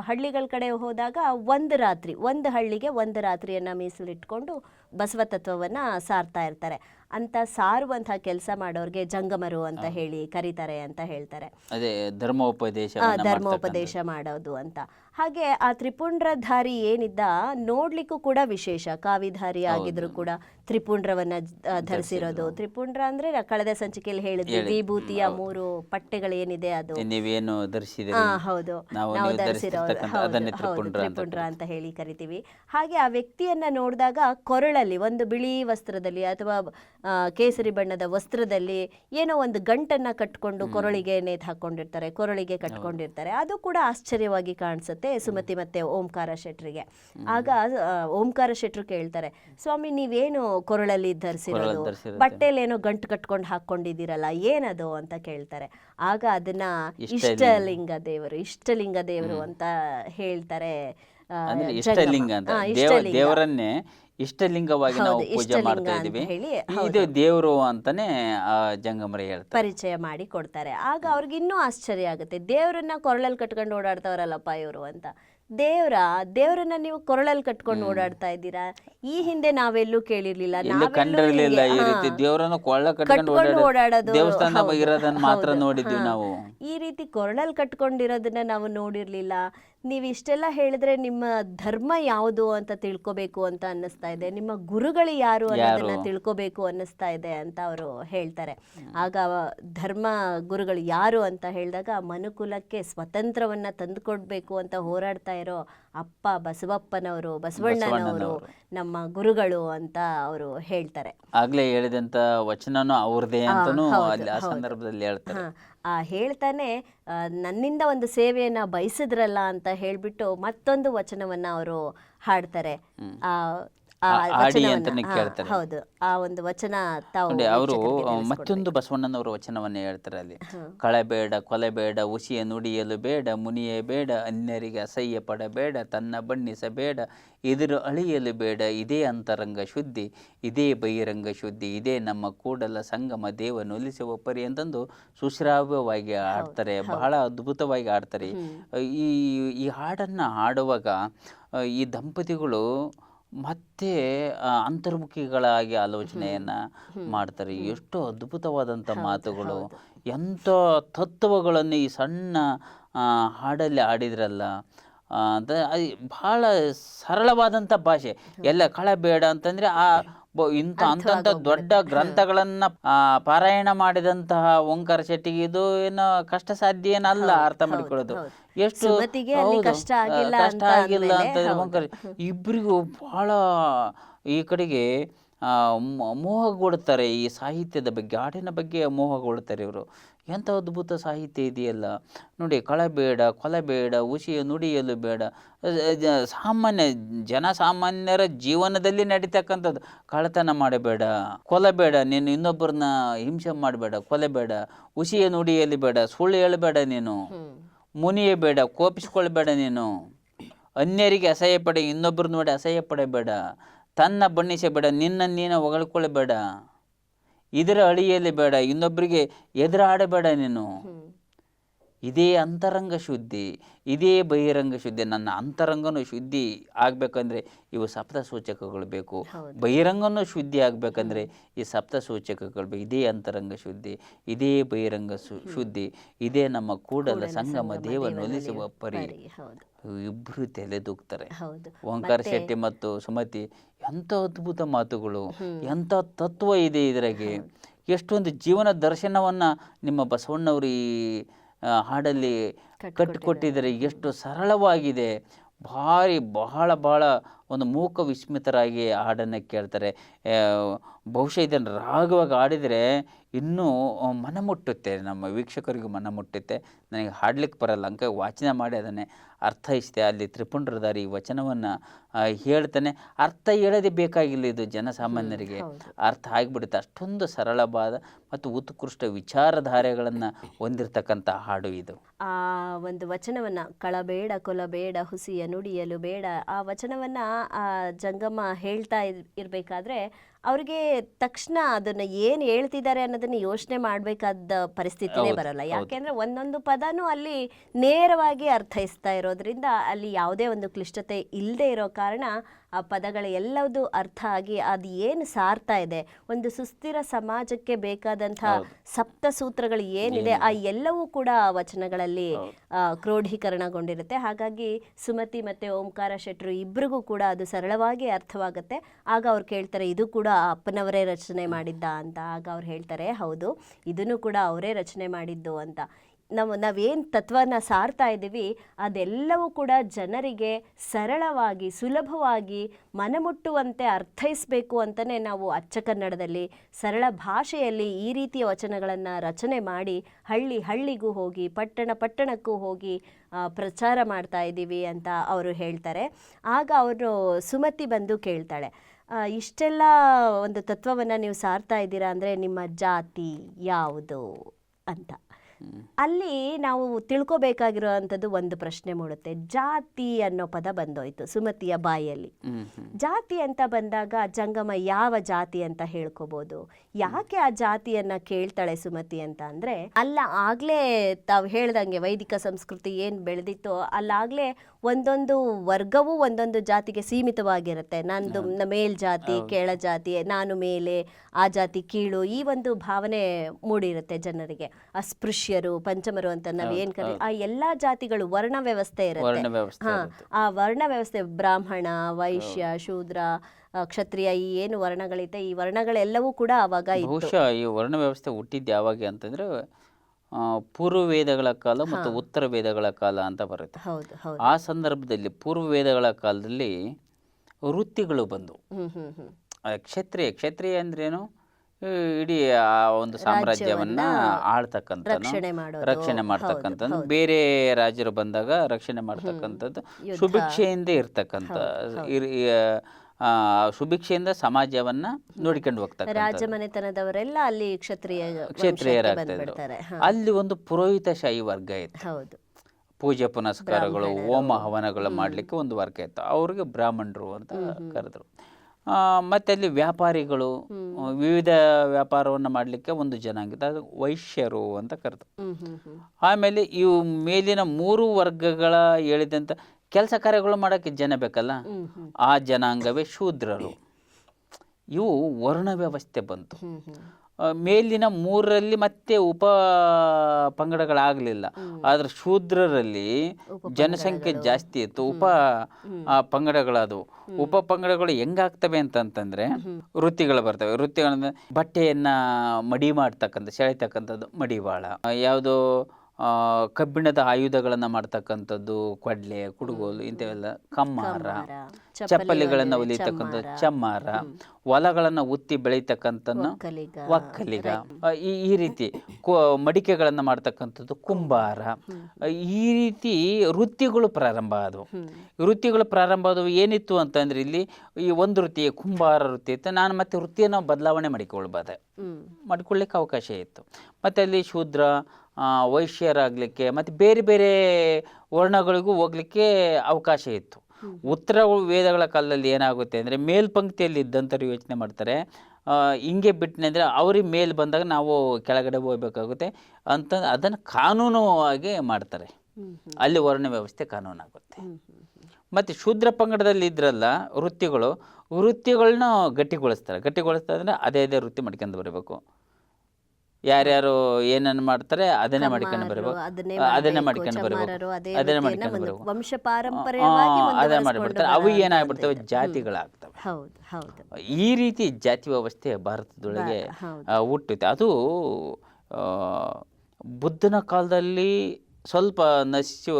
ಹಳ್ಳಿಗಳ ಕಡೆ ಹೋದಾಗ ಒಂದು ರಾತ್ರಿ, ಒಂದು ಹಳ್ಳಿಗೆ ಒಂದು ರಾತ್ರಿಯನ್ನು ಮೀಸಲಿಟ್ಕೊಂಡು ಬಸವ ತತ್ವವನ್ನು ಸಾರ್ತಾ ಇರ್ತಾರೆ. ಅಂತ ಸಾರುವಂತಹ ಕೆಲಸ ಮಾಡೋರಿಗೆ ಜಂಗಮರು ಅಂತ ಹೇಳಿ ಕರೀತಾರೆ ಅಂತ ಹೇಳ್ತಾರೆ. ಅದೇ ಧರ್ಮೋಪದೇಶ ಧರ್ಮೋಪದೇಶ ಮಾಡೋದು ಅಂತ. ಹಾಗೆ ಆ ತ್ರಿಪುಂಡ್ರಧಾರಿ ಏನಿದ್ದ ನೋಡ್ಲಿಕ್ಕೂ ಕೂಡ ವಿಶೇಷ. ಕಾವಿಧಾರಿ ಆಗಿದ್ರು ಕೂಡ ತ್ರಿಪುಂಡ್ರವನ್ನ ಧರಿಸಿರೋದು. ತ್ರಿಪುಂಡ್ರ ಅಂದ್ರೆ ಕಳೆದ ಸಂಚಿಕೆಯಲ್ಲಿ ಹೇಳಿದ್ವಿ ವಿಭೂತಿಯ ಮೂರು ಪಟ್ಟೆಗಳೇನಿದೆ ಅದು. ನೀವೇನು ಹೌದು. ನಾವು ಧರಿಸಿರೋ ತ್ರಿಪುಂಡ್ರ ಅಂತ ತ್ರಿಪುಂಡ್ರ ಹೇಳಿ ಕರಿತೀವಿ. ಹಾಗೆ ಆ ವ್ಯಕ್ತಿಯನ್ನ ನೋಡಿದಾಗ ಕೊರಳಲ್ಲಿ ಒಂದು ಬಿಳಿ ವಸ್ತ್ರದಲ್ಲಿ ಅಥವಾ ಕೇಸರಿ ಬಣ್ಣದ ವಸ್ತ್ರದಲ್ಲಿ ಏನೋ ಒಂದು ಗಂಟನ್ನ ಕಟ್ಕೊಂಡು ಕೊರಳಿಗೆ ನೇತು ಹಾಕೊಂಡಿರ್ತಾರೆ ಕೊರಳಿಗೆ ಕಟ್ಕೊಂಡಿರ್ತಾರೆ. ಅದು ಕೂಡ ಆಶ್ಚರ್ಯವಾಗಿ ಕಾಣಿಸುತ್ತೆ ಸುಮತಿ ಮತ್ತೆ ಓಂಕಾರ ಶೆಟ್ರಿಗೆ. ಆಗ ಓಂಕಾರ ಶೆಟ್ರು ಕೇಳ್ತಾರೆ ಸ್ವಾಮಿ ನೀವೇನು ಕೊರಳಲ್ಲಿ ಧರಿಸಿರೋದು? ಕೊರಳಲ್ಲಿ ಧರಿಸಿರೋದು. ಬಟ್ಟೆಲಿ ಏನೋ ಗಂಟು ಕಟ್ಕೊಂಡು ಹಾಕೊಂಡಿದ್ದೀರಲ್ಲ ಏನದು ಅಂತ ಕೇಳ್ತಾರೆ. ಆಗ ಅದನ್ನ ಇಷ್ಟಲಿಂಗ. ದೇವರು ಇಷ್ಟಲಿಂಗ ದೇವರು ಅಂತ ಹೇಳ್ತಾರೆ ಇಷ್ಟಲಿಂಗ ಅಂತ. ದೇವರನ್ನೇ ಇಷ್ಟಲಿಂಗವಾಗಿ ನಾವು ಹೌದು, ಪೂಜೆ ಇಷ್ಟಲಿಂಗ ಮಾಡ್ತಾ ಅಂತ ಇದೀವಿ ಹೇಳಿ, ಇದು ದೇವರು ಅಂತಾನೆ ಆ ಜಂಗಮರ ಹೇಳ್ತಾರೆ. ಪರಿಚಯ ಮಾಡಿ ಕೊಡ್ತಾರೆ. ಆಗ ಅವ್ರಿಗೆ ಇನ್ನೂ ಆಶ್ಚರ್ಯ ಆಗುತ್ತೆ. ದೇವರನ್ನ ಕೊರಳಲ್ಲಿ ಕಟ್ಕೊಂಡು ಓಡಾಡ್ತಾವ್ರಲ್ಲಪ್ಪ ಇವರು ಅಂತ. ದೇವ್ರ ದೇವರನ್ನ ನೀವು ಕೊರಳಲ್ಲಿ ಕಟ್ಕೊಂಡು ಓಡಾಡ್ತಾ ಇದ್ದೀರಾ? ಈ ಹಿಂದೆ ನಾವೆಲ್ಲೂ ಕೇಳಿರ್ಲಿಲ್ಲ. ಎಲ್ಲೂ ನಾವೆಲ್ಲೂ ಕಂಡಿರ್ಲಿಲ್ಲ ಈ ಹಿಂಗೆ- ರೀತಿ ಹಾ. ದೇವರನ್ನು ಕೊಳ್ಳ ಕಟ್ಕೊಂಡು ಕಟ್ಕೊಂಡು ಓಡಾಡೋದು. ಓಡಾಡೋದು. ದೇವಸ್ಥಾನ ಹೌದು, ಇರೋದನ್ನ ಮಾತ್ರ ಹೌದು, ನೋಡಿದ್ವಿ ಹಾ. ನಾವು. ಈ ರೀತಿ ಕೊರಳಲ್ಲಿ ಕಟ್ಕೊಂಡಿರೋದನ್ನ ನಾವು ನೋಡಿರ್ಲಿಲ್ಲ. ನೀವು ಇಷ್ಟೆಲ್ಲ ಹೇಳಿದ್ರೆ ನಿಮ್ಮ ಧರ್ಮ ಯಾವುದು ಅಂತ ತಿಳ್ಕೊಬೇಕು ಅಂತ ಅನ್ನಿಸ್ತಾ ಇದೆ. ನಿಮ್ಮ ಗುರುಗಳು ಯಾರು ಅನ್ನೋದನ್ನ ತಿಳ್ಕೋಬೇಕು ತಿಳ್ಕೊಬೇಕು ಅನ್ನಿಸ್ತಾ ಇದೆ ಅಂತ ಅವರು ಹೇಳ್ತಾರೆ. ಆಗ ಧರ್ಮ ಗುರುಗಳು ಯಾರು ಅಂತ ಹೇಳಿದಾಗ ಮನುಕುಲಕ್ಕೆ ಸ್ವತಂತ್ರವನ್ನ ತಂದುಕೊಡ್ಬೇಕು ಅಂತ ಹೋರಾಡ್ತಾ ಇರೋ ಅಪ್ಪ ಬಸವಪ್ಪನವರು ಬಸವಣ್ಣನವರು ನಮ್ಮ ಗುರುಗಳು ಅಂತ ಅವರು ಹೇಳ್ತಾರೆ. ಆಗ್ಲೇ ಹೇಳಿದಂತ ವಚನನು ಅವ್ರದೇ ಆ, ಅಂತಾನು ಆ ಸಂದರ್ಭದಲ್ಲಿ ಹೇಳ್ತಾರೆ. ಆ ಹೇಳ್ತಾನೆ ನನ್ನಿಂದ ಒಂದು ಸೇವೆಯನ್ನ ಬಯಸಿದ್ರಲ್ಲ ಅಂತ ಹೇಳ್ಬಿಟ್ಟು ಮತ್ತೊಂದು ವಚನವನ್ನ ಅವರು ಹಾಡ್ತಾರೆ. ಆ- ಆಡಿ ಅಂತಾನೆ ಕೇಳ್ತಾರೆ. ಹೌದು. ಆ ಒಂದು ವಚನ ತಾವು ಅವರು. ಮತ್ತೊಂದು ಬಸವಣ್ಣನವರ ವಚನವನ್ನ ಹೇಳ್ತಾರೆ ಅಲ್ಲಿ. ಕಳಬೇಡ ಕೊಲೆ ಬೇಡ ಉಸಿಯ ನುಡಿಯಲು ಬೇಡ ಮುನಿಯೇ ಬೇಡ ಅನ್ಯರಿಗೆ ಅಸಹ್ಯ ಪಡಬೇಡ ತನ್ನ ಬಣ್ಣಿಸಬೇಡ ಎದುರು ಅಳಿಯಲು ಬೇಡ ಇದೇ ಅಂತರಂಗ ಶುದ್ಧಿ ಇದೇ ಬಹಿರಂಗ ಶುದ್ಧಿ ಇದೇ ನಮ್ಮ ಕೂಡಲ ಸಂಗಮ ದೇವ ನೊಲಿಸುವ ಪರಿ ಅಂತಂದು ಸುಶ್ರಾವ್ಯವಾಗಿ ಆಡ್ತಾರೆ ಬಹಳ ಅದ್ಭುತವಾಗಿ ಆಡ್ತಾರೆ ಈ ಈ ಹಾಡನ್ನ ಹಾಡುವಾಗ ಈ ದಂಪತಿಗಳು ಮತ್ತೆ ಅಂತರ್ಮುಖಿಗಳಾಗಿ ಆಲೋಚನೆಯನ್ನ ಮಾಡ್ತಾರೆ. ಎಷ್ಟು ಅದ್ಭುತವಾದಂಥ ಮಾತುಗಳು ಎಂಥ ತತ್ವಗಳನ್ನು ಈ ಸಣ್ಣ ಹಾಡಲ್ಲಿ ಆಡಿದ್ರಲ್ಲ ಅಂತ ಬಹಳ ಸರಳವಾದಂಥ ಭಾಷೆ. ಎಲ್ಲ ಕಳಬೇಡ ಅಂತಂದ್ರೆ ಆ ಇಂಥ ಅಂತಂತ ದೊಡ್ಡ ಗ್ರಂಥಗಳನ್ನ ಪಾರಾಯಣ ಮಾಡಿದಂತಹ ಓಂಕಾರ ಶೆಟ್ಟಿಗೆ ಇದು ಏನು ಕಷ್ಟ ಸಾಧ್ಯ ಏನಲ್ಲ ಅರ್ಥ ಮಾಡಿಕೊಳ್ಳೋದು. ಎಷ್ಟು ಕಷ್ಟ ಆಗಿಲ್ಲ ಅಂತ ಇಬ್ಬರಿಗೂ ಬಹಳ ಈ ಕಡೆಗೆ ಮೋಹಗೊಳ್ತಾರೆ ಈ ಸಾಹಿತ್ಯದ ಬಗ್ಗೆ ಹಾಡಿನ ಬಗ್ಗೆ ಮೋಹಗೊಳ್ತಾರೆ ಇವರು. ಎಂಥ ಅದ್ಭುತ ಸಾಹಿತ್ಯ ಇದೆಯಲ್ಲ. ನೋಡಿ ಕಳಬೇಡ ಕೊಲಬೇಡ ಉಸಿಯ ನುಡಿಯಲು ಬೇಡ. ಸಾಮಾನ್ಯ ಜನಸಾಮಾನ್ಯರ ಜೀವನದಲ್ಲಿ ನಡೀತಕ್ಕಂಥದ್ದು. ಕಳತನ ಮಾಡಬೇಡ ಕೊಲಬೇಡ ನೀನು ಇನ್ನೊಬ್ಬರನ್ನ ಹಿಂಸೆ ಮಾಡಬೇಡ ಕೊಲೆಬೇಡ. ಉಸಿಯ ನುಡಿಯಲು ಬೇಡ ಸುಳ್ಳು ಹೇಳಬೇಡ ನೀನು. ಮುನಿಯಬೇಡ ಮುನಿಯೇ ಬೇಡ ಕೋಪಿಸ್ಕೊಳ್ಬೇಡ ನೀನು. ಅನ್ಯರಿಗೆ ಅಸಹ್ಯ ಪಡೆ ಇನ್ನೊಬ್ಬರು ನೋಡಿ ಅಸಹ್ಯ ಪಡಬೇಡ ತನ್ನ ಬಣ್ಣಿಸಬೇಡ ನಿನ್ನ ನೀನು ಹೊಗಳ್ಕೊಳ್ಳಬೇಡ ಇದರ ಅಳಿಯಲ್ಲಿ ಬೇಡ ಇನ್ನೊಬ್ಬರಿಗೆ ಎದುರಾಡಬೇಡ ನೀನು. ಇದೇ ಅಂತರಂಗ ಶುದ್ಧಿ ಇದೇ ಬಹಿರಂಗ ಶುದ್ಧಿ ನನ್ನ ಅಂತರಂಗನೂ ಶುದ್ಧಿ ಆಗಬೇಕಂದ್ರೆ ಇವು ಸಪ್ತ ಸೂಚಕಗಳು ಬೇಕು. ಬಹಿರಂಗನೂ ಶುದ್ಧಿ ಆಗಬೇಕಂದ್ರೆ ಈ ಸಪ್ತ ಸೂಚಕಗಳು ಬೇಕು. ಇದೇ ಅಂತರಂಗ ಶುದ್ಧಿ ಇದೇ ಬಹಿರಂಗ ಶುದ್ಧಿ ಇದೇ ನಮ್ಮ ಕೂಡಲ ಸಂಗಮ ದೇವ ನೊಲಿಸುವ ಪರಿ. ಇಬ್ಬರು ತಲೆದೂಗ್ತಾರೆ ಓಂಕಾರ ಶೆಟ್ಟಿ ಮತ್ತು ಸುಮತಿ ಎಂಥ ಅದ್ಭುತ ಮಾತುಗಳು ಎಂಥ ತತ್ವ ಇದೆ ಇದರಾಗೆ. ಎಷ್ಟೊಂದು ಜೀವನ ದರ್ಶನವನ್ನು ನಿಮ್ಮ ಬಸವಣ್ಣವರು ಈ ಹಾಡಲ್ಲಿ ಕಟ್ಟಿಕೊಟ್ಟಿದ್ದಾರೆ. ಎಷ್ಟು ಸರಳವಾಗಿದೆ. ಭಾರಿ ಬಹಳ ಬಹಳ ಒಂದು ಮೂಕ ವಿಸ್ಮಿತರಾಗಿ ಹಾಡನ್ನು ಕೇಳ್ತಾರೆ. ಬಹುಶಃ ಇದನ್ನು ರಾಗವಾಗಿ ಹಾಡಿದರೆ ಇನ್ನೂ ಮನ ಮುಟ್ಟುತ್ತೆ ನಮ್ಮ ವೀಕ್ಷಕರಿಗೂ ಮನ ಮುಟ್ಟುತ್ತೆ ನನಗೆ ಹಾಡ್ಲಿಕ್ಕೆ ಬರಲ್ಲ ಅಂಕ ವಾಚನ ಮಾಡಿ ಅದನ್ನೇ ಅರ್ಥೈಸಿದೆ ಅಲ್ಲಿ ತ್ರಿಪುಂಡ್ರದಾರಿ ಈ ವಚನವನ್ನು ಹೇಳ್ತಾನೆ. ಅರ್ಥ ಹೇಳೋದೇ ಬೇಕಾಗಿಲ್ಲ ಇದು ಜನಸಾಮಾನ್ಯರಿಗೆ. ಅರ್ಥ ಆಗಿಬಿಡುತ್ತೆ. ಅಷ್ಟೊಂದು ಸರಳವಾದ ಮತ್ತು ಉತ್ಕೃಷ್ಟ ವಿಚಾರಧಾರೆಗಳನ್ನು ಹೊಂದಿರತಕ್ಕಂಥ ಹಾಡು ಇದು. ಆ ಒಂದು ವಚನವನ್ನು ಕಳಬೇಡ ಕೊಲಬೇಡ ಹುಸಿಯ ನುಡಿಯಲು ಬೇಡ ಆ ವಚನವನ್ನ ಜಂಗಮ ಹೇಳ್ತಾ ಇರ್- ಇರ್ಬೇಕಾದ್ರೆ ಅವ್ರಿಗೆ ತಕ್ಷಣ ಅದನ್ನ ಏನ್ ಹೇಳ್ತಿದ್ದಾರೆ ಅನ್ನೋದನ್ನ ಯೋಚನೆ ಮಾಡ್ಬೇಕಾದ ಪರಿಸ್ಥಿತಿನೇ ಬರಲ್ಲ. ಯಾಕೆಂದ್ರೆ ಒಂದೊಂದು ಪದನೂ ಅಲ್ಲಿ ನೇರವಾಗಿ ಅರ್ಥೈಸ್ತಾ ಇರೋದ್ರಿಂದ ಅಲ್ಲಿ ಯಾವುದೇ ಒಂದು ಕ್ಲಿಷ್ಟತೆ ಇಲ್ಲದೆ ಇರೋ ಕಾರಣ ಆ ಪದಗಳ ಎಲ್ಲದೂ ಅರ್ಥ ಆಗಿ ಅದು ಏನು ಸಾರ್ತಾ ಇದೆ ಒಂದು ಸುಸ್ಥಿರ ಸಮಾಜಕ್ಕೆ ಬೇಕಾದಂತಹ ಸಪ್ತ ಸೂತ್ರಗಳು ಏನಿದೆ ಆ ಎಲ್ಲವೂ ಕೂಡ ಆ ವಚನಗಳಲ್ಲಿ ಕ್ರೋಢೀಕರಣಗೊಂಡಿರುತ್ತೆ. ಹಾಗಾಗಿ ಸುಮತಿ ಮತ್ತೆ ಓಂಕಾರ ಶೆಟ್ರು ಇಬ್ಬರಿಗೂ ಕೂಡ ಅದು ಸರಳವಾಗಿ ಅರ್ಥವಾಗುತ್ತೆ. ಆಗ ಅವ್ರು ಕೇಳ್ತಾರೆ ಇದು ಕೂಡ ಅಪ್ಪನವರೇ ರಚನೆ ಮಾಡಿದ್ದ ಅಂತ ಆಗ ಅವ್ರು ಹೇಳ್ತಾರೆ, ಹೌದು, ಇದನ್ನು ಕೂಡ ಅವರೇ ರಚನೆ ಮಾಡಿದ್ದು ಅಂತ. ನಾವು, ನಾವೇನು ತತ್ವನ ಸಾರ್ತಾ ಇದ್ದೀವಿ, ಅದೆಲ್ಲವೂ ಕೂಡ ಜನರಿಗೆ ಸರಳವಾಗಿ, ಸುಲಭವಾಗಿ ಮನಮುಟ್ಟುವಂತೆ ಅರ್ಥೈಸಬೇಕು ಅಂತಲೇ ನಾವು ಅಚ್ಚ ಕನ್ನಡದಲ್ಲಿ ಸರಳ ಭಾಷೆಯಲ್ಲಿ ಈ ರೀತಿಯ ವಚನಗಳನ್ನು ರಚನೆ ಮಾಡಿ ಹಳ್ಳಿ ಹಳ್ಳಿಗೂ ಹೋಗಿ, ಪಟ್ಟಣ ಪಟ್ಟಣಕ್ಕೂ ಹೋಗಿ ಪ್ರಚಾರ ಮಾಡ್ತಾ ಇದ್ದೀವಿ ಅಂತ ಅವರು ಹೇಳ್ತಾರೆ. ಆಗ ಅವರು ಸುಮತಿ ಬಂದು ಕೇಳ್ತಾಳೆ ಇಷ್ಟೆಲ್ಲ ಒಂದು ತತ್ವವನ್ನು ನೀವು ಸಾರ್ತಾ ಇದ್ದೀರಾ ಅಂದರೆ ನಿಮ್ಮ ಜಾತಿ ಯಾವುದು ಅಂತ. ಅಲ್ಲಿ ನಾವು ತಿಳ್ಕೊಬೇಕಾಗಿರುವಂಥದ್ದು ಒಂದು ಪ್ರಶ್ನೆ ಮೂಡುತ್ತೆ. ಜಾತಿ ಅನ್ನೋ ಪದ ಬಂದೋಯ್ತು ಸುಮತಿಯ ಬಾಯಲ್ಲಿ. ಜಾತಿ ಅಂತ ಬಂದಾಗ ಜಂಗಮ ಯಾವ ಜಾತಿ ಅಂತ ಹೇಳ್ಕೋಬಹುದು ಯಾಕೆ ಆ ಜಾತಿಯನ್ನ ಕೇಳ್ತಾಳೆ ಸುಮತಿ ಅಂತ ಅಂದ್ರೆ ಅಲ್ಲ ಆಗ್ಲೇ ತಾವು ಹೇಳ್ದಂಗೆ ವೈದಿಕ ಸಂಸ್ಕೃತಿ ಏನ್ ಬೆಳೆದಿತ್ತೋ ಅಲ್ಲಾಗ್ಲೇ ಒಂದೊಂದು ವರ್ಗವೂ ಒಂದೊಂದು ಜಾತಿಗೆ ಸೀಮಿತವಾಗಿರುತ್ತೆ. ನಂದು ಮೇಲ್ ಜಾತಿ ಕೆಳ ಜಾತಿ ನಾನು ಮೇಲೆ ಆ ಜಾತಿ ಕೀಳು ಈ ಒಂದು ಭಾವನೆ ಮೂಡಿರುತ್ತೆ ಜನರಿಗೆ. ಅಸ್ಪೃಶ್ಯರು ಪಂಚಮರು ಅಂತ ನಾವ್ ಏನ್ ಕರಿ ಆ ಎಲ್ಲಾ ಜಾತಿಗಳು ವರ್ಣ ವ್ಯವಸ್ಥೆ ಇರುತ್ತೆ. ವರ್ಣ ವ್ಯವಸ್ಥೆ ಹಾ ಇರುತ್ತೆ. ಆ ವರ್ಣ ವ್ಯವಸ್ಥೆ ಬ್ರಾಹ್ಮಣ ವೈಶ್ಯ ಶೂದ್ರ ಆ, ಕ್ಷತ್ರಿಯ ಈ ಏನು ವರ್ಣಗಳಿದೆ ಈ ವರ್ಣಗಳೆಲ್ಲವೂ ಕೂಡ ಅವಾಗ ಇತ್ತು. ಬಹುಶಃ ಈ ವರ್ಣ ವ್ಯವಸ್ಥೆ ಹುಟ್ಟಿದ್ದು ಯಾವಾಗ ಅಂತಂದ್ರೆ ಆ, ಪೂರ್ವ ವೇದಗಳ ಕಾಲ ಮತ್ತು ಉತ್ತರ ವೇದಗಳ ಕಾಲ ಅಂತ ಬರುತ್ತೆ. ಹೌದು ಹೌದು. ಆ ಸಂದರ್ಭದಲ್ಲಿ ಪೂರ್ವ ವೇದಗಳ ಕಾಲದಲ್ಲಿ ವೃತ್ತಿಗಳು ಬಂದವು ಹ್ಮ್ ಹ್ಮ್ ಹ್ಮ್. ಕ್ಷತ್ರಿಯ ಕ್ಷತ್ರಿಯ ಅಂದ್ರೇನು? ಇಡೀ ಆ ಒಂದು ಸಾಮ್ರಾಜ್ಯವನ್ನ ಆಳ್ತಕ್ಕಂಥ ರಕ್ಷಣೆ ಮಾಡೋದು. ರಕ್ಷಣೆ ಮಾಡ್ತಕ್ಕಂಥದ್ದು. ಬೇರೆ ರಾಜರು ಬಂದಾಗ ರಕ್ಷಣೆ ಮಾಡ್ತಕ್ಕಂಥದ್ದು ಸುಭಿಕ್ಷೆಯಿಂದ ಇರ್ತಕ್ಕಂಥ ಇರ್- ಈ, ಆ, ಸುಭಿಕ್ಷೆಯಿಂದ ಸಮಾಜವನ್ನ ನೋಡಿಕೊಂಡು ಹೋಗ್ತಕ್ಕಂಥ ರಾಜಮನೆತನದವರೆಲ್ಲ ಅಲ್ಲಿ ಕ್ಷತ್ರಿಯ ವಂಶಕ್ಕೆ ಕ್ಷತ್ರಿಯರಾಗ್ತಾ ಇದ್ರು ಬಂದ್ಬಿಡ್ತಾರೆ. ಹಾ, ಅಲ್ಲಿ ಒಂದು ಪುರೋಹಿತಶಾಹಿ ವರ್ಗ ಇತ್ತು. ಹೌದು. ಪೂಜೆ ಪುನಸ್ಕಾರಗಳು ಹೋಮ ಹವನಗಳು ಮಾಡಲಿಕ್ಕೆ ಒಂದು ವರ್ಗ ಇತ್ತು. ಅವ್ರಿಗೆ ಬ್ರಾಹ್ಮಣರು ಅಂತ ಕರೆದ್ರು. ಮತ್ತೆ ಅಲ್ಲಿ ವ್ಯಾಪಾರಿಗಳು ವಿವಿಧ ವ್ಯಾಪಾರವನ್ನು ಮಾಡಲಿಕ್ಕೆ ಒಂದು ಜನಾಂಗ. ಅದು ವೈಶ್ಯರು ಅಂತ ಹ್ಮ್ ಆಮೇಲೆ ಇವು ಮೇಲಿನ ಮೂರು ವರ್ಗಗಳ ಹೇಳಿದಂಥ ಕೆಲಸ ಕಾರ್ಯಗಳು ಮಾಡೋಕ್ಕೆ ಜನ ಬೇಕಲ್ಲ? ಆ ಜನಾಂಗವೇ ಶೂದ್ರರು. ಇವು ವರ್ಣ ವ್ಯವಸ್ಥೆ ಬಂತು. ಮೇಲಿನ ಮೂರರಲ್ಲಿ ಮತ್ತೆ ಉಪ ಪಂಗಡಗಳಾಗಲಿಲ್ಲ. ಆದರೆ ಶೂದ್ರರಲ್ಲಿ ಜನಸಂಖ್ಯೆ ಜಾಸ್ತಿ ಇತ್ತು. ಉಪ ಪಂಗಡಗಳದು. ಪಂಗಡಗಳಾದವು ಉಪ ಪಂಗಡಗಳು ಹೆಂಗಾಗ್ತವೆ ಅಂತಂತಂದ್ರೆ ವೃತ್ತಿಗಳು ಬರ್ತವೆ. ವೃತ್ತಿಗಳಂದ್ರೆ ಬಟ್ಟೆಯನ್ನ ಮಡಿ ಮಾಡ್ತಕ್ಕಂಥ ಸೆಳೆತಕ್ಕಂಥದ್ದು ಮಡಿವಾಳ. ಯಾವುದು ಕಬ್ಬಿಣದ ಆಯುಧಗಳನ್ನು ಮಾಡ್ತಕ್ಕಂಥದ್ದು ಕೊಡ್ಲೆ ಕುಡುಗೋಲು ಇಂಥವೆಲ್ಲ ಕಮ್ಮಾರ ಚಪ್ಪಲಿಗಳನ್ನು ಹೊಲಿತಕ್ಕಂಥ ಚಮ್ಮಾರ. ಹೊಲಗಳನ್ನು ಉತ್ತಿ ಬೆಳೀತಕ್ಕಂಥ ಒಕ್ಕಲಿಗ. ಈ ಈ ರೀತಿ ಮಡಿಕೆಗಳನ್ನು ಮಾಡ್ತಕ್ಕಂಥದ್ದು ಕುಂಬಾರ. ಈ ರೀತಿ ವೃತ್ತಿಗಳು ಪ್ರಾರಂಭ ಆದವು. ವೃತ್ತಿಗಳು ಪ್ರಾರಂಭ ಆದವು ಏನಿತ್ತು ಅಂತಂದ್ರೆ ಇಲ್ಲಿ ಈ ಒಂದು ವೃತ್ತಿ ಕುಂಬಾರ ವೃತ್ತಿ ಇತ್ತು. ನಾನು ಮತ್ತೆ ವೃತ್ತಿಯನ್ನು ಬದಲಾವಣೆ ಮಾಡಿಕೊಳ್ಬಾದೆ ಹ್ಮ್. ಮಾಡಿಕೊಳ್ಳಿಕ್ಕೆ ಅವಕಾಶ ಇತ್ತು. ಮತ್ತು ಅಲ್ಲಿ ಶೂದ್ರ ವೈಶ್ಯರಾಗಲಿಕ್ಕೆ ಮತ್ತು ಬೇರೆ ಬೇರೆ ವರ್ಣಗಳಿಗೂ ಹೋಗಲಿಕ್ಕೆ ಅವಕಾಶ ಇತ್ತು. ಉತ್ತರ ವೇದಗಳ ಕಾಲದಲ್ಲಿ ಏನಾಗುತ್ತೆ ಅಂದರೆ ಮೇಲ್ಪಂಕ್ತಿಯಲ್ಲಿ ಇದ್ದಂಥವ್ರು ಯೋಚನೆ ಮಾಡ್ತಾರೆ. ಹಿಂಗೆ ಬಿಟ್ಟನೆ ಅಂದರೆ ಅವ್ರಿಗೆ ಮೇಲೆ ಬಂದಾಗ ನಾವು ಕೆಳಗಡೆ ಹೋಗ್ಬೇಕಾಗುತ್ತೆ ಅಂತ ಅದನ್ನು ಕಾನೂನು ಆಗಿ ಮಾಡ್ತಾರೆ. ಅಲ್ಲಿ ವರ್ಣ ವ್ಯವಸ್ಥೆ ಕಾನೂನಾಗುತ್ತೆ. ಮತ್ತು ಶೂದ್ರ ಪಂಗಡದಲ್ಲಿ ಇದ್ರಲ್ಲ ವೃತ್ತಿಗಳು ವೃತ್ತಿಗಳನ್ನ ಗಟ್ಟಿಗೊಳಿಸ್ತಾರೆ. ಗಟ್ಟಿಗೊಳಿಸ್ತಾ ಅಂದರೆ ಅದೇ ಅದೇ ವೃತ್ತಿ ಮಾಡ್ಕೊಂಡು ಬರಬೇಕು. ಯಾರ್ಯಾರು ಏನನ್ನು ಮಾಡ್ತಾರೆ ಅದನ್ನೇ ಮಾಡ್ಕೊಂಡು ಬರಬೇಕು. ಅದನ್ನೇ ಅದನ್ನೇ ಮಾಡ್ಕೊಂಡು ಬರಬೇಕು. ಅದನ್ನೇ ಮಾಡ್ಕೊಂಡು ಬರಬೇಕು. ವಂಶ ಪಾರಂಪರ್ಯವಾಗಿ ಮಾಡಿಬಿಡ್ತಾರೆ. ಅವು ಏನಾಗ್ಬಿಡ್ತವೆ? ಜಾತಿಗಳಾಗ್ತವೆ ಈ ರೀತಿ ಜಾತಿ ವ್ಯವಸ್ಥೆ ಭಾರತದೊಳಗೆ ಹುಟ್ಟುತ್ತೆ ಅದು ಬುದ್ಧನ ಕಾಲದಲ್ಲಿ ಸ್ವಲ್ಪ ನಶಿಸಿ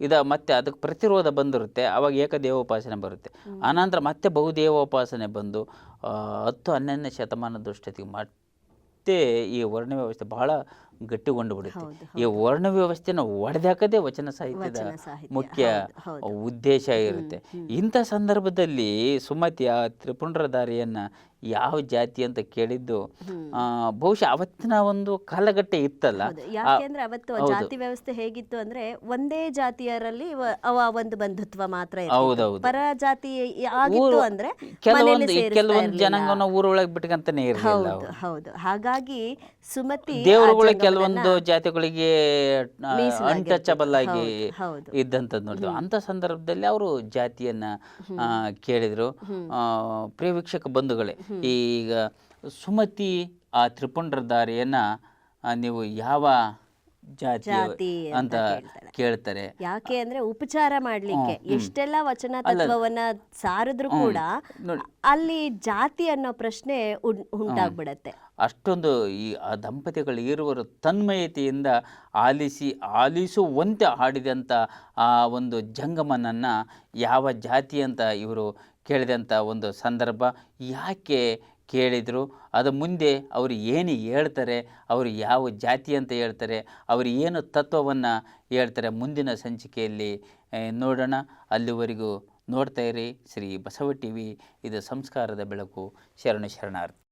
ಇದ ಮತ್ತೆ ಅದಕ್ಕೆ ಪ್ರತಿರೋಧ ಬಂದಿರುತ್ತೆ. ಅವಾಗ ಏಕದೇವೋಪಾಸನೆ ಬರುತ್ತೆ. ಆನಂತರ ಮತ್ತೆ ಬಹುದೇವೋಪಾಸನೆ ಬಂದು ಹತ್ತು ಹನ್ನೆರಡನೇ ಶತಮಾನದಷ್ಟೊತ್ತಿಗೆ ಮತ್ತೆ ಈ ವರ್ಣ ವ್ಯವಸ್ಥೆ ಬಹಳ ಗಟ್ಟಿಗೊಂಡು ಬಿಡುತ್ತೆ ಈ ವರ್ಣ ವ್ಯವಸ್ಥೆನ ಒಡೆದಾಕದೇ ವಚನ ಸಾಹಿತ್ಯದ ಮುಖ್ಯ ಉದ್ದೇಶ ಇರುತ್ತೆ. ಇಂಥ ಸಂದರ್ಭದಲ್ಲಿ ಸುಮತಿ ಆ ತ್ರಿಪುಂಡ್ರಧಾರಿಯನ್ನ ಯಾವ ಜಾತಿ ಅಂತ ಕೇಳಿದ್ದು ಬಹುಶಃ ಅವತ್ತಿನ ಒಂದು ಕಾಲಘಟ್ಟ ಇತ್ತಲ್ಲ. ಯಾಕೆಂದ್ರೆ ಅವತ್ತು ಜಾತಿ ವ್ಯವಸ್ಥೆ ಹೇಗಿತ್ತು ಅಂದ್ರೆ ಒಂದೇ ಜಾತಿಯರಲ್ಲಿ ಅವ ಒಂದು ಬಂಧುತ್ವ ಮಾತ್ರ. ಪರ ಜಾತಿ ಆಗಿತ್ತು ಅಂದ್ರೆ ಕೆಲವೊಂದು ಕೆಲವೊಂದು. ಜನಾಂಗನ ಊರೊಳಗೆ ಬಿಟ್ಕಂತಾನೆ ಇರಲಿಲ್ಲ ಹೌದು ಹೌದು. ಹಾಗಾಗಿ ಸುಮತಿ ಆ ದೇವರುಗಳು ಜಂಗಮವನ್ನ ಕೆಲವೊಂದು ಜಾತಿಗಳಿಗೆ. ಅನ್ಟಚಬಲ್ ಆಗಿ. ಇದ್ದಂಥದ್ದು ನೋಡಿದ್ವು. ಅಂತ ಸಂದರ್ಭದಲ್ಲಿ ಅವರು ಜಾತಿಯನ್ನ ಕೇಳಿದ್ರು. ಪ್ರಿಯ ವೀಕ್ಷಕ ಬಂಧುಗಳೇ ಈಗ ಸುಮತಿ ಆ ತ್ರಿಪುಂಡ್ರ ದಾರಿಯನ್ನ ನೀವು ಯಾವ ಜಾತಿ ಅಂತ ಕೇಳ್ತಾರೆ. ಯಾಕೆ ಅಂದ್ರೆ ಉಪಚಾರ ಮಾಡ್ಲಿಕ್ಕೆ. ಎಷ್ಟೆಲ್ಲ ವಚನ ತತ್ವವನ್ನ ಸಾರಿದ್ರು ಕೂಡ ಅಲ್ಲಿ ಜಾತಿ ಅನ್ನೋ ಪ್ರಶ್ನೆ ಉಂಟಾಗ್ಬಿಡತ್ತೆ. ಅಷ್ಟೊಂದು ಈ ಆ ದಂಪತಿಗಳು ಇರುವರು ತನ್ಮಯತೆಯಿಂದ ಆಲಿಸಿ ಆಲಿಸುವಂತೆ ಹಾಡಿದಂಥ ಆ ಒಂದು ಜಂಗಮನನ್ನು ಯಾವ ಜಾತಿ ಅಂತ ಇವರು ಕೇಳಿದಂಥ ಒಂದು ಸಂದರ್ಭ ಯಾಕೆ ಕೇಳಿದರು? ಅದು ಮುಂದೆ ಅವರು ಏನು ಹೇಳ್ತಾರೆ? ಅವರು ಯಾವ ಜಾತಿ ಅಂತ ಹೇಳ್ತಾರೆ? ಅವರು ಏನು ತತ್ವವನ್ನು ಹೇಳ್ತಾರೆ? ಮುಂದಿನ ಸಂಚಿಕೆಯಲ್ಲಿ ನೋಡೋಣ. ಅಲ್ಲಿವರೆಗೂ ನೋಡ್ತಾ ಇರಿ. ಶ್ರೀ ಬಸವ ಟಿ ವಿ ಇದು ಸಂಸ್ಕಾರದ ಬೆಳಕು. ಶರಣ ಶರಣಾರ್ಥಿ.